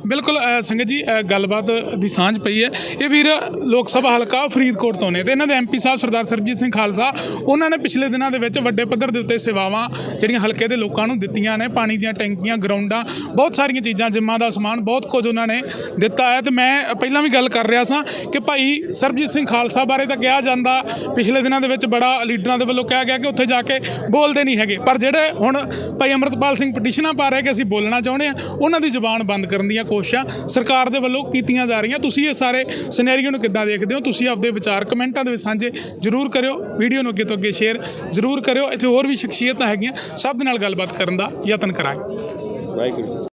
ਬਿਲਕੁਲ ਸੰਗਤ ਜੀ ਗੱਲਬਾਤ ਦੀ ਸਾਂਝ ਪਈ ਹੈ। ਇਹ ਵੀਰ ਲੋਕ ਸਭਾ ਹਲਕਾ ਫਰੀਦਕੋਟ ਤੋਂ ਨੇ ਤੇ ਇਹਨਾਂ ਦੇ ਐਮਪੀ ਸਾਹਿਬ ਸਰਦਾਰ ਸਰਬਜੀਤ ਸਿੰਘ ਖਾਲਸਾ, ਉਹਨਾਂ ਨੇ ਪਿਛਲੇ ਦਿਨਾਂ ਦੇ ਵਿੱਚ ਵੱਡੇ ਪੱਧਰ ਦੇ ਉੱਤੇ ਸੇਵਾਵਾਂ ਜਿਹੜੀਆਂ ਹਲਕੇ ਦੇ ਲੋਕਾਂ ਨੂੰ ਦਿੱਤੀਆਂ ਨੇ, ਪਾਣੀ ਦੀਆਂ ਟੈਂਕੀਆਂ, ਗਰਾਊਂਡਾਂ, ਬਹੁਤ ਸਾਰੀਆਂ ਚੀਜ਼ਾਂ, ਜਿੰਮਾਂ ਦਾ ਸਮਾਨ, ਬਹੁਤ ਕੁਝ ਉਹਨਾਂ ਨੇ ਦਿੱਤਾ ਹੈ। ਤੇ ਮੈਂ ਪਹਿਲਾਂ ਵੀ ਗੱਲ ਕਰ ਰਿਹਾ ਸਾਂ ਕਿ ਭਾਈ ਸਰਬਜੀਤ ਸਿੰਘ ਖਾਲਸਾ ਬਾਰੇ ਤਾਂ ਕਿਹਾ ਜਾਂਦਾ, ਪਿਛਲੇ ਦਿਨਾਂ ਦੇ ਵਿੱਚ ਬੜਾ ਲੀਡਰਾਂ ਦੇ ਵੱਲੋਂ ਕਿਹਾ ਗਿਆ ਕਿ ਉੱਥੇ ਜਾ ਕੇ ਬੋਲਦੇ ਨਹੀਂ ਹੈਗੇ। ਪਰ ਜਿਹੜੇ ਹੁਣ ਭਾਈ ਅਮਰਤਪਾਲ ਸਿੰਘ ਪਟੀਸ਼ਨਾਂ ਪਾ ਰਹੇ ਕਿ ਅਸੀਂ ਬੋਲਣਾ ਚਾਹੁੰਦੇ ਆ ਉਹਨਾਂ ਦੀ ਜ਼ੁਬਾਨ ਬੰਦ ਕਰਨ ਦੀਆਂ ਕੋਸ਼ਿਸ਼ਾਂ ਸਰਕਾਰ ਦੇ ਵੱਲੋਂ ਕੀਤੀਆਂ ਜਾ ਰਹੀਆਂ। ਤੁਸੀਂ ਇਹ ਸਾਰੇ ਸਿਨੈਰੀਓ ਨੂੰ ਕਿੱਦਾਂ ਦੇਖਦੇ ਹੋ? ਤੁਸੀਂ ਆਪਦੇ ਵਿਚਾਰ ਕਮੈਂਟਾਂ ਦੇ ਵਿੱਚ ਸਾਂਝੇ ਜ਼ਰੂਰ ਕਰਿਓ। ਵੀਡੀਓ ਨੂੰ ਅੱਗੇ ਤੋਂ ਅੱਗੇ ਸ਼ੇਅਰ ਜ਼ਰੂਰ ਕਰਿਓ। ਇੱਥੇ ਹੋਰ ਵੀ ਸ਼ਖਸੀਅਤਾਂ ਹੈਗੀਆਂ। ਸਭ ਦੇ ਨਾਲ ਗੱਲਬਾਤ ਕਰਨ ਦਾ ਯਤਨ ਕਰਾਂਗੇ। ਵਾਹਿਗੁਰੂ